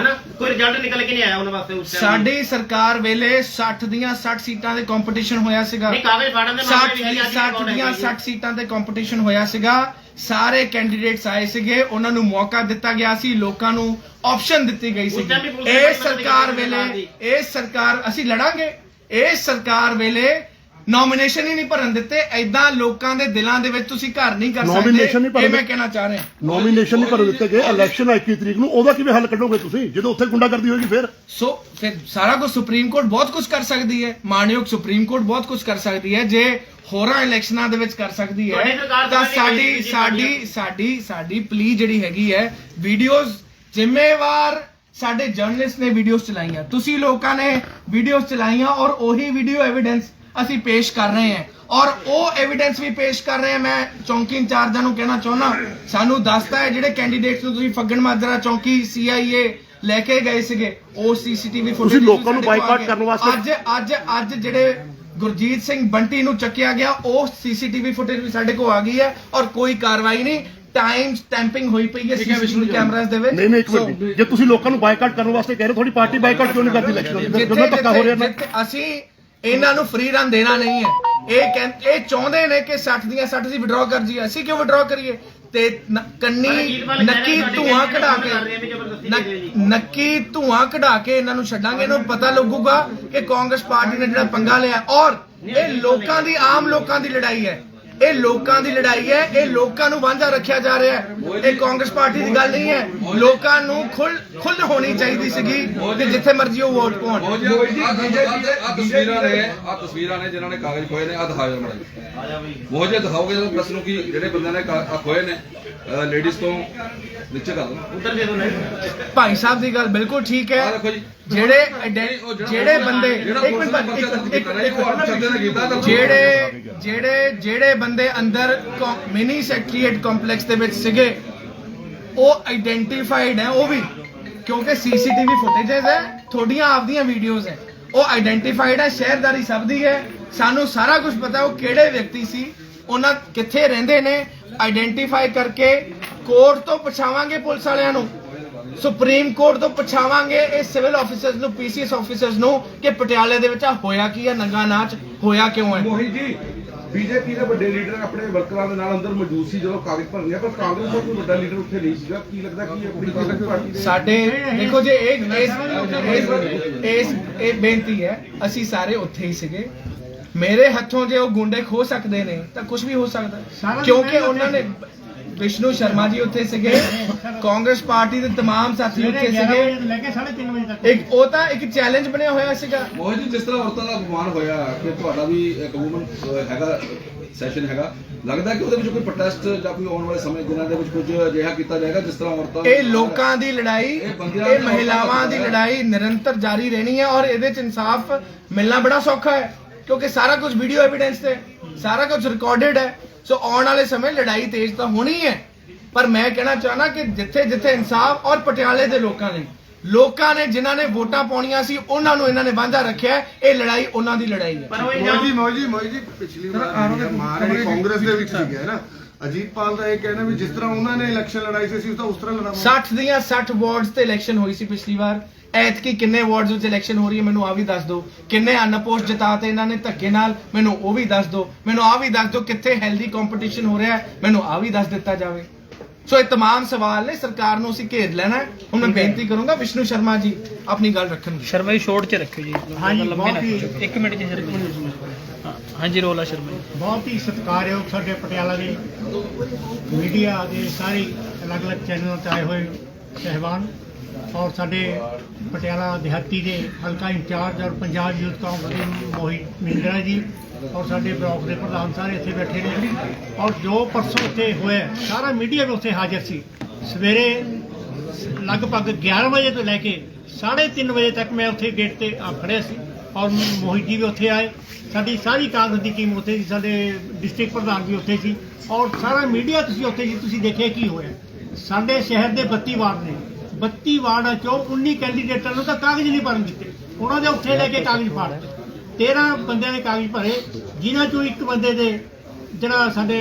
ਹਨਾ? ਕੋਈ ਰਿਜ਼ਲਟ ਨਿਕਲ ਕੇ ਨਹੀਂ ਆਇਆ ਉਹਨਾਂ ਵਾਸਤੇ ਉਸ ਟਾਈਮ ਸਾਡੀ ਸਰਕਾਰ ਵੇਲੇ 60 ਦੀਆਂ 60 ਸੀਟਾਂ ਦੇ ਕੰਪੀਟੀਸ਼ਨ ਹੋਇਆ ਸੀਗਾ। ਨਹੀਂ ਕਾਗਜ਼ ਫੜਨ ਦੇ 60 ਮਾਮਲੇ ਵਿੱਚ ਦੀ- ਅੱਜ 60 ਦੀਆਂ 60 ਸੀਟਾਂ ਤੇ ਕੰਪੀਟੀਸ਼ਨ ਹੋਇਆ ਸੀਗਾ। ਸਾਰੇ ਕੈਂਡੀਡੇਟਸ ਆਏ ਸੀਗੇ ਉਹਨਾਂ ਨੂੰ ਮੌਕਾ ਦਿੱਤਾ ਗਿਆ ਸੀ ਲੋਕਾਂ ਨੂੰ ਆਪਸ਼ਨ ਦਿੱਤੀ ਗਈ ਸੀ time ਵੀ ਪੁਲਿਸ ਨੇ ਇਹ ਸਰਕਾਰ ਵੇਲੇ। ਇਹ ਸਰਕਾਰ ਅਸੀਂ ਲੜਾਂਗੇ। ਇਹ ਸਰਕਾਰ ਵੇਲੇ ਨੋਮੀਨੇਸ਼ਨ ਹੀ ਨਹੀਂ ਭਰਨ ਦਿੱਤੇ ਐਦਾਂ ਲੋਕਾਂ ਦੇ ਦਿਲਾਂ ਦੇ ਵਿੱਚ ਤੁਸੀਂ ਘਰ ਨਹੀਂ ਕਰ ਸਕਦੇ। Nomination ਨਹੀਂ ਭਰਨ ਇਹ ਮੈਂ। ਕਹਿਣਾ ਚਾਹ ਰਿਹਾ। ਨੋਮੀਨੇਸ਼ਨ ਨਹੀਂ ਭਰ ਦਿੱਤੇ ਗਏ। ਇਲੈਕਸ਼ਨ 21 ਤਰੀਕ ਨੂੰ ਉਹਦਾ ਕਿਵੇਂ ਹੱਲ ਕੱਢੋਗੇ ਤੁਸੀਂ? ਜਦੋਂ ਉੱਥੇ ਗੁੰਡਾਗਰਦੀ ਹੋਏਗੀ ਫਿਰ? ਸੋ ਫਿਰ ਸਾਰਾ ਕੁਝ ਸੁਪਰੀਮ ਕੋਰਟ ਬਹੁਤ ਕੁਝ ਕਰ ਸਕਦੀ ਹੈ। ਮਾਨਯੋਗ ਸੁਪਰੀਮ ਕੋਰਟ ਬਹੁਤ ਕੁਝ ਕਰ ਸਕਦੀ ਹੈ। ਜੇ ਹੋਰਾਂ ਇਲੈਕਸ਼ਨਾਂ ਦੇ ਵਿੱਚ ਕਰ ਸਕਦੀ ਹੈ ਸਰਕਾਰ ਤਾਂ ਤਾਂ ਸਾਡੀ ਸਾਡੀ ਸਾਡੀ ਸਾਡੀ ਪਲੀ ਜਿਹੜੀ ਹੈਗੀ ਹੈ ਵੀਡੀਓਜ਼ ਜ਼ਿੰਮੇਵਾਰ ਸਾਡੇ ਜਰਨਲਿਸਟ ਨੇ ਵੀਡੀਓਜ਼ ਚਲਾਈਆਂ। ਤੁਸੀਂ ਲੋਕਾਂ ਨੇ ਵੀਡੀਓਜ਼ ਚਲਾਈਆਂ ਔਰ ਉਹੀ ਵੀਡੀਓ ਐਵੀਡੈਂਸ ਅਸੀਂ ਪੇਸ਼ ਕਰ ਰਹੇ ਹਾਂ। ਔਰ ਉਹ ਐਵੀਡੈਂਸ ਵੀ ਪੇਸ਼ ਕਰ ਰਹੇ ਹਾਂ। ਮੈਂ ਚੌਂਕੀ ਇੰਚਾਰਜਾਂ ਨੂੰ ਕਹਿਣਾ ਚਾਹੁੰਦਾ ਸਾਨੂੰ ਦੱਸਦਾ ਹੈ ਜਿਹੜੇ ਕੈਂਡੀਡੇਟਸ ਨੂੰ ਤੁਸੀਂ ਫੱਗਣ ਮਾਜਰਾ ਚੌਂਕੀ ਸੀਆਈਏ ਲੈ ਕੇ ਗਏ ਸੀਗੇ ਉਹ ਸੀਸੀਟੀਵੀ ਫੁਟੇਜ ਤੁਸੀਂ ਲੋਕਾਂ ਨੂੰ ਬਾਈਕਾਟ ਕਰਨ ਵਾਸਤੇ- ਅੱਜ ਅੱਜ ਅੱਜ ਜਿਹੜੇ ਗੁਰਜੀਤ ਸਿੰਘ ਬੰਟੀ ਨੂੰ ਚੱਕਿਆ ਗਿਆ ਉਹ ਸੀਸੀਟੀਵੀ ਫੁਟੇਜ ਵੀ ਸਾਡੇ ਕੋਲ ਆ ਗਈ ਹੈ ਔਰ ਕੋਈ ਕਾਰਵਾਈ ਨਹੀਂ। ਟਾਈਮ ਸਟੈਂਪਿੰਗ ਹੋਈ ਪਈ ਹੈ ਸੀਸੀਟੀਵੀ ਕੈਮਰਾਸ ਦੇ ਵਿੱਚ। ਨਹੀਂ ਨਹੀਂ ਇੱਕ ਮਿੰਟ। ਜੇ ਤੁਸੀਂ ਲੋਕਾਂ ਨੂੰ ਬਾਈਕਾਟ ਕਰਨ ਵਾਸਤੇ ਕਹਿ ਰਹੇ ਤੁਹਾਡੀ ਪਾਰਟੀ ਬਾਈਕਾਟ ਕਿਉਂ ਨਹੀਂ ਕਰਦੀ ਇਲੈਕਸ਼ਨ ਜਦੋਂ ਧੱਕਾ ਹੋ ਰਿਹਾ ਨਾ। ਅਸੀਂ ਇਹਨਾਂ ਨੂੰ ਫ੍ਰੀ ਰਨ ਦੇਣਾ ਨਹੀਂ ਹੈ। ਇਹ ਕਹਿੰ- ਇਹ ਚਾਹੁੰਦੇ ਨੇ ਕਿ 60 ਦੀਆਂ 60 ਦੀ ਵਿਡਰਾਅ ਕਰ ਜੀ ਅਸੀਂ ਕਿਉਂ ਵਿਡਰਾਅ ਕਰੀਏ? ਤੇ ਕੰਨੀ ਨੱਕੀ ਧੂਆਂ ਕਢਾ ਕੇ ਨੱਕ- ਨੱਕੀ ਧੂਆਂ ਕਢਾ ਕੇ ਇਹਨਾਂ ਨੂੰ ਛੱਡਾਂਗੇ। ਇਹਨਾਂ ਨੂੰ ਪਤਾ ਲੱਗੂਗਾ ਕਿ ਕਾਂਗਰਸ ਪਾਰਟੀ ਨੇ ਜਿਹੜਾ ਪੰਗਾ ਲਿਆ। ਔਰ ਇਹ ਲੋਕਾਂ ਦੀ ਆਮ ਲੋਕਾਂ ਦੀ ਲੜਾਈ ਹੈ। ਇਹ ਲੋਕਾਂ ਦੀ ਲੜਾਈ ਹੈ ਇਹ ਲੋਕਾਂ ਨੂੰ ਵਾਂਝਾ ਰੱਖਿਆ ਜਾ ਰਿਹਾ ਹੈ। ਇਹ ਕਾਂਗਰਸ ਪਾਰਟੀ ਦੀ ਗੱਲ ਨਹੀਂ ਹੈ। ਲੋਕਾਂ ਨੂੰ ਖੁੱਲ ਖੁੱਲ ਹੋਣੀ ਚਾਹੀਦੀ ਸੀਗੀ ਕਿ ਜਿੱਥੇ ਮਰਜ਼ੀ ਉਹ ਵੋਟ ਪਾਉਣ। ਆ ਤਸਵੀਰਾਂ ਨੇ ਆ ਤਸਵੀਰਾਂ ਨੇ ਜਿਨ੍ਹਾਂ ਨੇ ਕਾਗਜ਼ ਖੋਏ ਨੇ ਆ ਦਿਖਾਓ ਜਰਾ ਮਾੜਾ ਉਹ ਜੇ ਦਿਖਾਓਗੇ ਜਦੋਂ ਪ੍ਰੈਸ ਨੂੰ ਕਿ ਜਿਹੜੇ ਬੰਦਿਆਂ ਨੇ ਖੋਏ ਨੇ ਲੇਡੀਜ਼ ਤੋਂ ਨੀਚੇ ਕਰ ਦੋ ਉੱਤਰ ਦੇ ਦੋ ਨਹੀਂ ਭਾਈ ਸਾਹਿਬ ਦੀ ਗੱਲ ਬਿਲਕੁਲ ਠੀਕ ਆ ਹੈ ਦੇਖੋ ਜੀ। ਜਿਹੜੇ ਜਿਹੜਾ ਬੰਦੇ ਇੱਕ ਮਿੰਟ ਇੱਕ ਇੱਕ ਜਿਹੜੇ ਜਿਹੜੇ ਜਿਹੜੇ ਬੰਦੇ ਅੰਦਰ ਮਿਨੀ ਸੈਕਟਰੀਏਟ ਕੰਪਲੈਕਸ ਦੇ ਵਿੱਚ ਸੀਗੇ। ਉਹ ਆਈਡੈਂਟੀਫਾਈਡ ਹੈ, ਉਹ ਵੀ। ਕਿਉਂਕਿ ਸੀਸੀਟੀਵੀ ਫੁਟੇजेस ਹੈ ਥੋੜੀਆਂ ਆਪਦੀਆਂ ਵੀਡੀਓਜ਼ ਹੈ। ਉਹ ਆਈਡੈਂਟੀਫਾਈਡ ਹੈ, ਸ਼ਹਿਰਦਾਰੀ ਸਭ ਦੀ ਹੈ। ਸਾਨੂੰ ਸਾਰਾ ਕੁਝ ਪਤਾ ਉਹ ਕਿਹੜੇ ਵਿਅਕਤੀ ਸੀ, ਉਹਨਾਂ ਕਿੱਥੇ ਰਹਿੰਦੇ ਨੇ ਆਈਡੈਂਟੀਫਾਈ ਕਰਕੇ ਕੋਰਟ ਤੋਂ ਪਛਾਵਾਂਗੇ ਪੁਲਿਸ ਵਾਲਿਆਂ ਨੂੰ। ਸੁਪਰੀਮ ਕੋਰਟ ਤੋਂ ਪਛਾਵਾਂਗੇ ਇਹ ਸਿਵਲ ਆਫੀਸਰਸ ਨੂੰ ਪੀਸੀਐਸ ਆਫੀਸਰਸ ਨੂੰ ਕਿ ਪਟਿਆਲੇ ਦੇ ਵਿੱਚ ਆ ਹੋਇਆ ਕੀ ਹੈ, ਨੰਗਾ ਨਾਚ, ਹੋਇਆ ਕਿਉਂ ਹੈ? ਮੋਹਿਤ ਜੀ ਬੀਜੇਪੀ ਦੇ ਵੱਡੇ ਲੀਡਰ ਆਪਣੇ ਵਰਕਰਾਂ ਦੇ ਨਾਲ ਅੰਦਰ ਮੌਜੂਦ ਸੀ ਜਦੋਂ ਕਾਗਜ਼ ਭਰਨ ਗਿਆ ਪਰ ਕਾਂਗਰਸ ਦਾ ਕੋਈ ਵੱਡਾ ਲੀਡਰ ਉੱਥੇ ਨਹੀਂ ਸੀਗਾ। ਕੀ ਲੱਗਦਾ ਕਿ ਆਪਣੀ ਕਾਂਗਰਸ ਪਾਰਟੀ ਦੇ ਸਾਡੇ ਦੇਖੋ ਜੇ ਇਹ ਇਸ ਇਸ ਇਸ ਇਹ ਬੇਨਤੀ ਹੈ ਅਸੀਂ ਸਾਰੇ ਉੱਥੇ ਹੀ ਸੀਗੇ। ਮੇਰੇ ਹੱਥੋਂ ਜੇ ਉਹ ਗੁੰਡੇ ਖੋ ਸਕਦੇ ਨੇ ਤਾਂ ਕੁਝ ਵੀ ਹੋ ਸਕਦਾ। ਕਿਉਂਕਿ ਉਹਨਾਂ ਨੇ ਵਿਸ਼ਨੂ ਸ਼ਰਮਾ ਜੀ ਉੱਥੇ ਸੀਗੇ। ਕਾਂਗਰਸ ਪਾਰਟੀ ਦੇ ਤਮਾਮ ਸਾਥੀ ਉੱਥੇ ਸੀਗੇ। ਲੈ ਕੇ 3:30 ਵਜੇ ਤੱਕ। ਇੱਕ ਉਹ ਤਾਂ ਇੱਕ ਚੈਲੰਜ ਬਣਿਆ ਹੋਇਆ ਸੀਗਾ। ਮੋਹਿਤ ਜੀ ਜਿਸ ਤਰ੍ਹਾਂ ਔਰਤਾਂ ਦਾ ਅਪਮਾਨ ਹੋਇਆ ਕਿ ਤੁਹਾਡਾ ਵੀ ਇੱਕ ਵੂਮਨ ਹੈਗਾ ਸੈਸ਼ਨ ਹੈਗਾ ਲੱਗਦਾ ਕਿ ਉਹਦੇ ਵਿੱਚ ਕੋਈ ਪ੍ਰੋਟੈਸਟ ਜਾਂ ਕੋਈ ਆਉਣ ਵਾਲੇ ਸਮੇਂ ਦਿਨਾਂ ਦੇ ਵਿੱਚ ਕੁਝ ਅਜਿਹਾ ਕੀਤਾ ਜਾਏਗਾ ਜਿਸ ਤਰ੍ਹਾਂ ਔਰਤਾਂ ਇਹ ਲੋਕਾਂ ਦੀ ਲੜਾਈ ਇਹ ਮਹਿਲਾਵਾਂ ਦੀ ਲੜਾਈ। ਨਿਰੰਤਰ ਜਾਰੀ ਰਹਿਣੀ ਹੈ ਔਰ ਇਹਦੇ 'ਚ ਇਨਸਾਫ ਮਿਲਣਾ ਬੜਾ ਸੌਖਾ ਹੈ ਕਿਉਂਕਿ ਸਾਰਾ ਕੁਝ ਵੀਡੀਓ ਐਵੀਡੈਂਸ ਤੇ ਸਾਰਾ ਕੁਝ ਰਿਕਾਰਡਡ ਹੈ। ਸੋ ਆਉਣ ਵਾਲੇ ਸਮੇਂ ਲੜਾਈ ਤੇਜ਼ ਤਾਂ ਹੋਣੀ ਹੈ। ਪਰ ਮੈਂ ਕਹਿਣਾ ਚਾਹਨਾ ਕਿ ਜਿੱਥੇ ਜਿੱਥੇ ਇਨਸਾਫ ਔਰ ਪਟਿਆਲੇ ਦੇ ਲੋਕਾਂ ਲਈ ਲੋਕਾਂ ਨੇ ਜਿਨ੍ਹਾਂ ਨੇ ਵੋਟਾਂ ਪਾਉਣੀਆਂ ਸੀ ਉਹਨਾਂ ਨੂੰ ਇਹਨਾਂ ਨੇ ਵਾਂਝਾ ਰੱਖਿਆ ਹੈ। ਇਹ ਲੜਾਈ ਉਹਨਾਂ ਦੀ ਲੜਾਈ ਹੈ। ਪਰ ਉਹ ਮੋਜੀ ਮੋਜੀ ਮੋਜੀ ਪਿਛਲੀ ਵਾਰ ਮਹਾਰਾਣੀ ਕਾਂਗਰਸ ਦੇ ਵਿੱਚ ਸੀਗਾ ਨਾ? ਅਜੀਤ ਪਾਲ ਦਾ ਇਹ ਕਹਿਣਾ ਵੀ ਜਿਸ ਤਰ੍ਹਾਂ ਉਹਨਾਂ ਨੇ ਇਲੈਕਸ਼ਨ ਲੜਾਈ ਸੀ ਅਸੀਂ ਉਸ ਤਰ੍ਹਾਂ ਲੜਾਵਾਂਗੇ 60 ਦੀਆਂ 60 ਵਾਰਡਸ ਤੇ ਇਲੈਕਸ਼ਨ ਹੋਈ ਸੀ ਪਿਛਲੀ ਵਾਰ। ਐਤਕੀ ਕਿੰਨੇ ਵਾਰਡਸ ਵਿੱਚ ਇਲੈਕਸ਼ਨ ਹੋ ਰਹੀ ਹੈ ਮੈਨੂੰ ਆ ਵੀ ਦੱਸ ਦਿਓ ਕਿੰਨੇ ਅਨਪੋਸਟ ਜਿਤਾਤੇ ਇਹਨਾਂ ਨੇ ਧੱਕੇ ਨਾਲ ਮੈਨੂੰ ਉਹ ਵੀ ਦੱਸ ਦਿਓ ਮੈਨੂੰ ਆ ਵੀ ਦੱਸ ਦਿਓ ਕਿੱਥੇ ਹੈਲਦੀ ਕੰਪੀਟੀਸ਼ਨ ਹੋ ਰਿਹਾ ਹੈ ਮੈਨੂੰ ਆ ਵੀ ਦੱਸ ਦਿੱਤਾ ਜਾਵੇ ਸੋ ਇਹ तमाम ਸਵਾਲ ਨੇ ਸਰਕਾਰ ਨੂੰ ਅਸੀਂ ਘੇਰ ਲੈਣਾ ਹੈ ਹੁਣ ਮੈਂ ਬੇਨਤੀ ਕਰੂੰਗਾ ਵਿਸ਼ਨੂੰ ਸ਼ਰਮਾ ਜੀ ਆਪਣੀ ਗੱਲ ਰੱਖਣਗੇ ਸ਼ਰਮਾ ਜੀ ਸ਼ੋਰਟ ਚ ਰੱਖਿਓ ਜੀ ਹਾਂਜੀ, ਲੰਬੇ ਨਾ ਬਹੁਤ ਹੀ- ਖਿੱਚੋ। ਇੱਕ ਮਿੰਟ ਜੀ ਸ਼ਰਮਾ ਜੀ ਹਾਂ, ਹਾਂਜੀ ਰੋਲਾ ਸ਼ਰਮਾ ਜੀ ਬਹੁਤ ਹੀ ਸਤਿਕਾਰਯੋਗ ਸਾਡੇ ਪਟਿਆਲਾ ਦੇ ਮੀਡੀਆ ਦੇ ਸਾਰੇ ਅਲੱਗ-ਅਲੱਗ ਚੈਨਲਾਂ ਤੇ ਆਏ ਹੋਏ ਸਹਿਬਾਨ ਔਰ ਸਾਡੇ ਪਟਿਆਲਾ ਦਿਹਾਤੀ ਦੇ ਹਲਕਾ ਇੰਚਾਰਜ ਔਰ ਪੰਜਾਬ ਯੂਥ ਕਾਂਗਰਸ ਦੇ ਮੋਹਿਤ ਮਿੰਦਰਾ ਜੀ ਔਰ ਸਾਡੇ ਬਲਾਕ ਦੇ ਪ੍ਰਧਾਨ ਸਾਰੇ ਇੱਥੇ ਬੈਠੇ ਨੇ। ਔਰ ਜੋ ਪਰਸੋਂ ਉੱਥੇ ਹੋਇਆ, ਸਾਰਾ ਮੀਡੀਆ ਵੀ ਉੱਥੇ ਹਾਜ਼ਰ ਸੀ। ਸਵੇਰੇ ਲਗਭਗ 11 ਵਜੇ ਤੋਂ ਲੈ ਕੇ 3:30 ਵਜੇ ਤੱਕ ਮੈਂ ਉੱਥੇ ਗੇਟ ਤੇ ਆ ਖੜਿਆ ਸੀ ਔਰ ਮੋਹਿਤ ਜੀ ਵੀ ਉੱਥੇ ਆਏ। ਸਾਡੀ ਸਾਰੀ ਕਾਂਗਰਸ ਦੀ ਟੀਮ ਉੱਥੇ ਸੀ, ਸਾਡੇ ਡਿਸਟ੍ਰਿਕਟ ਪ੍ਰਧਾਨ ਵੀ ਉੱਥੇ ਸੀ। ਔਰ ਸਾਰਾ ਮੀਡੀਆ ਤੁਸੀਂ ਉੱਥੇ ਸੀ, ਤੁਸੀਂ ਦੇਖਿਆ ਕੀ ਹੋਇਆ? ਸਾਡੇ ਸ਼ਹਿਰ ਦੇ 32 ਵਾਰਡ ਨੇ 32 ਵਾਰਡਾਂ ਚੋਂ 19 ਕੈਂਡੀਡੇਟਾਂ ਨੂੰ ਤਾਂ ਕਾਗਜ਼ ਨਹੀਂ ਭਰਨ ਦਿੱਤੇ। ਉਹਨਾਂ ਦੇ ਉੱਥੇ ਲੈ ਕੇ ਕਾਗਜ਼ ਫਾੜ ਦਿੱਤੇ। 13 ਬੰਦਿਆਂ ਨੇ ਕਾਗਜ਼ ਭਰੇ। ਜਿਨ੍ਹਾਂ ਚੋਂ ਇੱਕ ਬੰਦੇ ਦੇ ਜਿਹੜਾ ਸਾਡੇ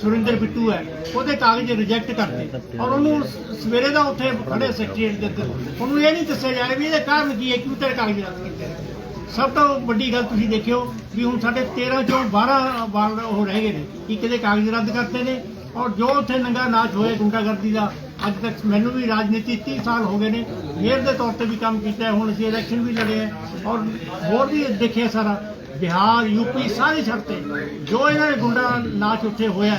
ਸੁਰਿੰਦਰ ਬਿੱਟੂ ਹੈ, ਉਹਦੇ ਕਾਗਜ਼ ਰਿਜੈਕਟ ਕਰਤੇ ਔਰ ਉਹਨੂੰ ਸਵੇਰੇ ਦਾ ਉੱਥੇ ਖੜੇ ਸੈਕਟਰੀਏਟ ਦੇ ਅੰਦਰ ਉਹਨੂੰ ਇਹ ਨਹੀਂ ਦੱਸਿਆ ਜਾ ਰਿਹਾ ਵੀ ਇਹਦੇ ਕਾਰਨ ਕੀ ਹੈ, ਕਿਉਂ ਤੇਰੇ ਕਾਗਜ਼ ਰੱਦ ਕੀਤੇ ਸਭ ਤੋਂ ਵੱਡੀ ਗੱਲ ਤੁਸੀਂ ਦੇਖਿਓ ਵੀ ਹੁਣ ਸਾਡੇ 13 ਚੋਂ 12 ਵਾਰ ਉਹ ਰਹਿ ਗਏ ਨੇ। ਇੱਕ ਦੇ ਕਾਗਜ਼ ਰੱਦ ਕਰਤੇ ਨੇ। ਔਰ ਜੋ ਉੱਥੇ ਨੰਗਾ ਨਾਚ ਹੋਇਆ ਗੁੰਡਾਗਰਦੀ ਦਾ ਅੱਜ ਤੱਕ ਮੈਨੂੰ ਵੀ ਰਾਜਨੀਤੀ 30 ਸਾਲ ਹੋ ਗਏ ਨੇ। ਮੇਅਰ ਦੇ ਤੌਰ ਤੇ ਵੀ ਕੰਮ ਕੀਤਾ ਹੁਣ ਅਸੀਂ ਇਲੈਕਸ਼ਨ ਵੀ ਲੜੇ ਹੈ। ਔਰ ਹੋਰ ਵੀ ਦੇਖਿਆ ਸਾਰਾ। ਬਿਹਾਰ ਯੂਪੀ ਸਾਰੇ ਛੱਡ ਤੇ ਜੋ ਇਹਨਾਂ ਨੇ ਗੁੰਡਾ ਨਾਚ ਉੱਥੇ ਹੋਇਆ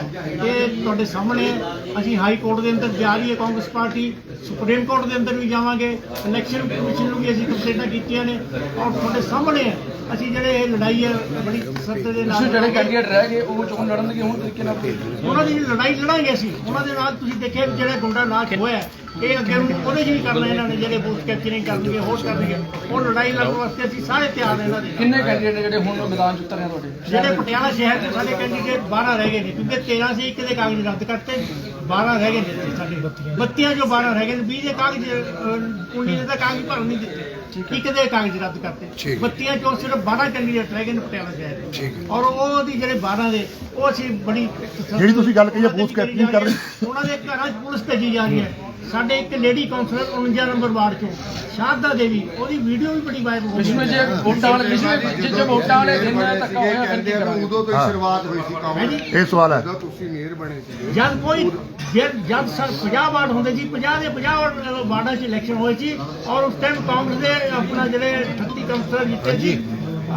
ਇਹ ਤੁਹਾਡੇ ਸਾਹਮਣੇ ਹੈ। ਅਸੀਂ ਹਾਈ ਕੋਰਟ ਦੇ ਅੰਦਰ ਜਾ ਰਹੀ ਹੈ ਕਾਂਗਰਸ ਪਾਰਟੀ, ਸੁਪਰੀਮ ਕੋਰਟ ਦੇ ਅੰਦਰ ਵੀ ਜਾਵਾਂਗੇ। ਇਲੈਕਸ਼ਨ ਕਮਿਸ਼ਨ ਨੂੰ ਵੀ ਅਸੀਂ ਕੰਪਲੇਂਟਾਂ ਕੀਤੀਆਂ ਨੇ। ਔਰ ਤੁਹਾਡੇ ਸਾਹਮਣੇ ਹੈ। ਅਸੀਂ ਜਿਹੜੇ ਇਹ ਲੜਾਈ ਹੈ ਬੜੀ ਸਖਤ ਦੇ ਨਾਲ ਜਿਹੜੇ ਕੈਂਡੀਡੇਟ ਰਹਿ ਗਏ ਉਹ ਚੋਣ ਲੜਨਗੇ ਹੁਣ ਤਰੀਕੇ ਨਾਲ ਉਹਨਾਂ ਦੀ ਲੜਾਈ ਲੜਾਂਗੇ ਅਸੀਂ। ਉਹਨਾਂ ਦੇ ਨਾਲ ਤੁਸੀਂ ਦੇਖਿਆ ਵੀ ਜਿਹੜਾ ਗੁੰਡਾ ਨਾਚ ਹੋਇਆ ਇਹ ਅੱਗੇ ਨੂੰ ਉਹਦੇ 'ਚ ਵੀ ਕਰਨਾ ਇਹਨਾਂ ਨੇ ਜਿਹੜੇ ਬੂਥ ਕੈਪਚਰਿੰਗ ਕਰਨਗੇ ਹੋਰ ਕਰਨਗੇ। ਉਹ ਲੜਾਈ ਲੜਨ ਵਾਸਤੇ ਅਸੀਂ ਸਾਰੇ ਤਿਆਰ ਇਹਨਾਂ ਦੇ। ਕਿੰਨੇ ਕੈਂਡੀਡੇਟ ਜਿਹੜੇ ਹੁਣ ਮੈਦਾਨ ਚ ਉਤਰ ਰਹੇ ਤੁਹਾਡੇ? ਜਿਹੜੇ ਪਟਿਆਲਾ ਸ਼ਹਿਰ ਦੇ ਸਾਡੇ ਕੈਂਡੀਡੇਟ 12 ਰਹਿ ਗਏ ਨੇ ਕਿਉਂਕਿ 13 ਸੀ ਇੱਕ ਦੇ ਕਾਗਜ਼ ਰੱਦ ਕਰਤੇ 12 ਰਹਿ ਗਏ ਨੇ। ਇੱਥੇ ਸਾਡੇ 32 ਜੋ 12 ਰਹਿ ਗਏ ਨੇ। 20 ਦੇ ਕਾਗਜ਼ 19 ਦੇ ਤਾਂ ਕਾਗਜ਼ ਭਰਨ ਨਹੀਂ ਦਿੱਤੇ। ਇੱਕ ਦੇ ਕਾਗਜ਼ ਰੱਦ ਕਰਤੇ। 32 ਚੋਂ ਸਿਰਫ 12 ਕੈਂਡੀਡੇਟ ਰਹਿ ਗਏ ਨੇ ਪਟਿਆਲਾ ਸ਼ਹਿਰ ਦੇ। ਔਰ ਉਹਦੀ ਜਿਹੜੇ 12 ਦੇ ਉਹ ਅਸੀਂ ਬੜੀ ਜਿਹੜੀ ਤੁਸੀਂ ਗੱਲ ਕਹੀ ਹੈ, ਬੂਥ ਕੈਪਚਰਿੰਗ ਕਰ। ਉਹਨਾਂ ਦੇ ਘਰਾਂ 'ਚ ਪੁਲਿਸ ਭੇਜੀ ਜਾ ਰਹੀ ਹੈ। ਸਾਡੇ ਇੱਕ ਲੇਡੀ ਕਾਉਂਸਲਰ 49 ਨੰਬਰ ਵਾਰਡ ਚੋਂ ਸ਼ਾਰਦਾ ਦੇਵੀ ਉਹਦੀ ਵੀਡੀਓ ਵੀ ਬੜੀ ਵਾਇਰਲ ਹੋ ਵਿਸ਼ਵ ਰਹੀ ਜੇ ਹੈ ਵੋਟਾਂ ਵਾਲੇ ਵਿਸ਼ਵ ਜੇ ਜੇ ਵੋਟਾਂ ਵਾਲੇ ਦਿਨ ਧੱਕਾ ਹੋਇਆ ਫਿਰ ਕੀ ਕਰਾਂਗੇ? ਉਦੋਂ ਤੋਂ ਹੀ ਸ਼ੁਰੂਆਤ ਹੋਈ ਸੀ ਕਾਂਗਰਸ ਇਹ ਸਵਾਲ ਹੈ। ਜਦੋਂ ਤੁਸੀਂ ਮੇਅਰ ਬਣੇ ਸੀ। ਜਦ ਕੋਈ ਜਦ ਜਦ ਸਰ 50 ਵਾਰਡ ਹੁੰਦੇ ਸੀ 50 ਦੇ 50 ਵਾਰਡ- ਵਾਰਡਾਂ 'ਚ ਇਲੈਕਸ਼ਨ ਹੋਏ ਸੀ ਔਰ ਉਸ ਟਾਈਮ ਕਾਂਗਰਸ ਦੇ ਆਪਣਾ ਜਿਹੜੇ 38 ਕਾਉਂਸਲਰ ਜਿੱਤੇ ਸੀ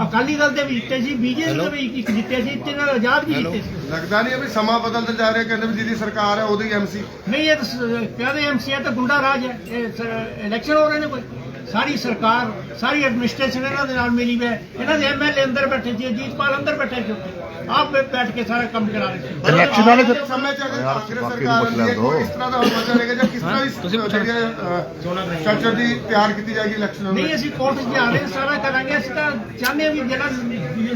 ਅਕਾਲੀ ਦਲ ਦੇ ਵੀ ਜਿੱਤੇ ਸੀ ਬੀਜੇਪੀ ਦੇ ਵੀ ਇੱਕ ਜਿੱਤੇ ਸੀ ਤਿੰਨ ਆਜ਼ਾਦ ਵੀ ਜਿੱਤੇ ਸੀ। ਲੱਗਦਾ ਨਹੀਂ ਹੈ ਵੀ ਸਮਾਂ ਬਦਲਦਾ ਜਾ ਰਿਹਾ ਕਹਿੰਦੇ ਵੀ ਜਿਹਦੀ ਸਰਕਾਰ ਹੈ ਉਹਦੀ ਐਮਸੀ ਨਹੀਂ ਇਹ ਤਾਂ ਸ- ਕਹਿੰਦੇ ਐਮਸੀਆ ਤਾਂ ਗੁੰਡਾ ਰਾਜ ਹੈ। ਇਹ ਇਲੈਕਸ਼ਨ ਹੋ ਰਹੇ ਨੇ ਕੋਈ? ਸਾਰੀ ਸਰਕਾਰ ਸਾਰੀ ਐਡਮਿਨਿਸਟ੍ਰੇਸ਼ਨ ਇਹਨਾਂ ਦੇ ਨਾਲ ਮਿਲੀ ਹੋਈ ਹੈ। ਇਹਨਾਂ ਦੇ ਐਮਐਲਏ ਅੰਦਰ ਬੈਠੇ ਸੀ ਅਜੀਤਪਾਲ ਅੰਦਰ ਬੈਠੇ ਸੀ। ਆਪ ਬੈਠ ਕੇ ਸਾਰਾ ਕੰਮ ਕਰਾ ਰਹੇ ਸੀ। ਇਲੈਕਸ਼ਨ ਵਾਲੇ ਦਿਨ- ਸਮੇਂ ਚ ਅਗਰ ਕਾਂਗਰਸ ਸਰਕਾਰ ਨੂੰ। ਕੋਈ ਇਸ ਤਰ੍ਹਾਂ ਦਾ ਹੋਣਾ ਚੱਲੇਗਾ ਜਾਂ ਕਿਸ ਤਰ੍ਹਾਂ ਦੀ ਸਟਰਕਚਰ ਦੀ ਤਿਆਰ ਕੀਤੀ ਜਾਏਗੀ ਇਲੈਕਸ਼ਨ ਨਹੀਂ ਅਸੀਂ ਕੋਰਟ 'ਚ ਜਾ ਰਹੇ ਹਾਂ, ਸਾਰਾ ਕਰਾਂਗੇ। ਅਸੀਂ ਤਾਂ ਚਾਹੁੰਦੇ ਹਾਂ ਵੀ ਜਿਹੜਾ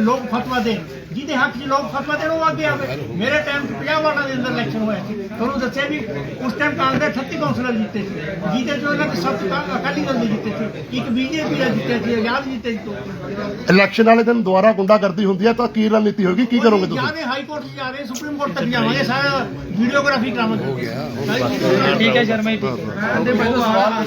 ਲੋਕ ਫਤਵਾ ਦੇ ਜਿਹਦੇ ਹੱਕ 'ਚ ਲੋਕ ਫਤਵਾ ਦੇਣ ਉਹ ਅੱਗੇ ਆਵੇ ਮੇਰੇ ਟਾਈਮ 'ਚ 50 ਵਾਰਡਾਂ ਦੇ ਅੰਦਰ ਇਲੈਕਸ਼ਨ ਹੋਇਆ ਸੀ। ਤੁਹਾਨੂੰ ਦੱਸਿਆ ਵੀ ਉਸ ਟਾਈਮ ਕਾਂਗਰਸ 38 ਕਾਉਂਸਲਰ ਜਿੱਤੇ ਸੀ। ਜਿਹਦੇ ਚੋਂ ਇਹਨਾਂ ਦੇ ਸੱਤ ਅਕਾਲੀ ਦਲ ਦੇ ਜਿੱਤੇ ਸੀ। ਇੱਕ ਬੀਜੇਪੀ ਦਾ ਜਿੱਤੇ ਸੀ ਆਜ਼ਾਦ ਜਿੱਤੇ ਸੀ ਦੋ। ਇਲੈਕਸ਼ਨ ਵਾਲੇ ਦਿਨ ਦੁਬਾਰਾ ਗੁੰਡਾਗਰਦੀ ਹੁੰਦੀ ਹੈ ਤਾਂ ਕੀ ਰਣਨੀਤੀ ਹੋਏਗੀ? ਕੀ ਕਰੋਗੇ ਤੁਸੀਂ? ਜਾਵੇ ਹਾਈ ਕੋਰਟ 'ਚ ਜਾ ਰਹੇ ਸੁਪਰੀਮ ਕੋਰਟ ਤੱਕ ਜਾਵਾਂਗੇ ਸਾਰਾ ਵੀਡੀਓਗ੍ਰਾਫੀ ਕਰਾਵਾਂਗੇ ਹੋ ਗਿਆ ਠੀਕ ਹੈ ਸ਼ਰਮਾ ਜੀ ਠੀਕ ਹੈ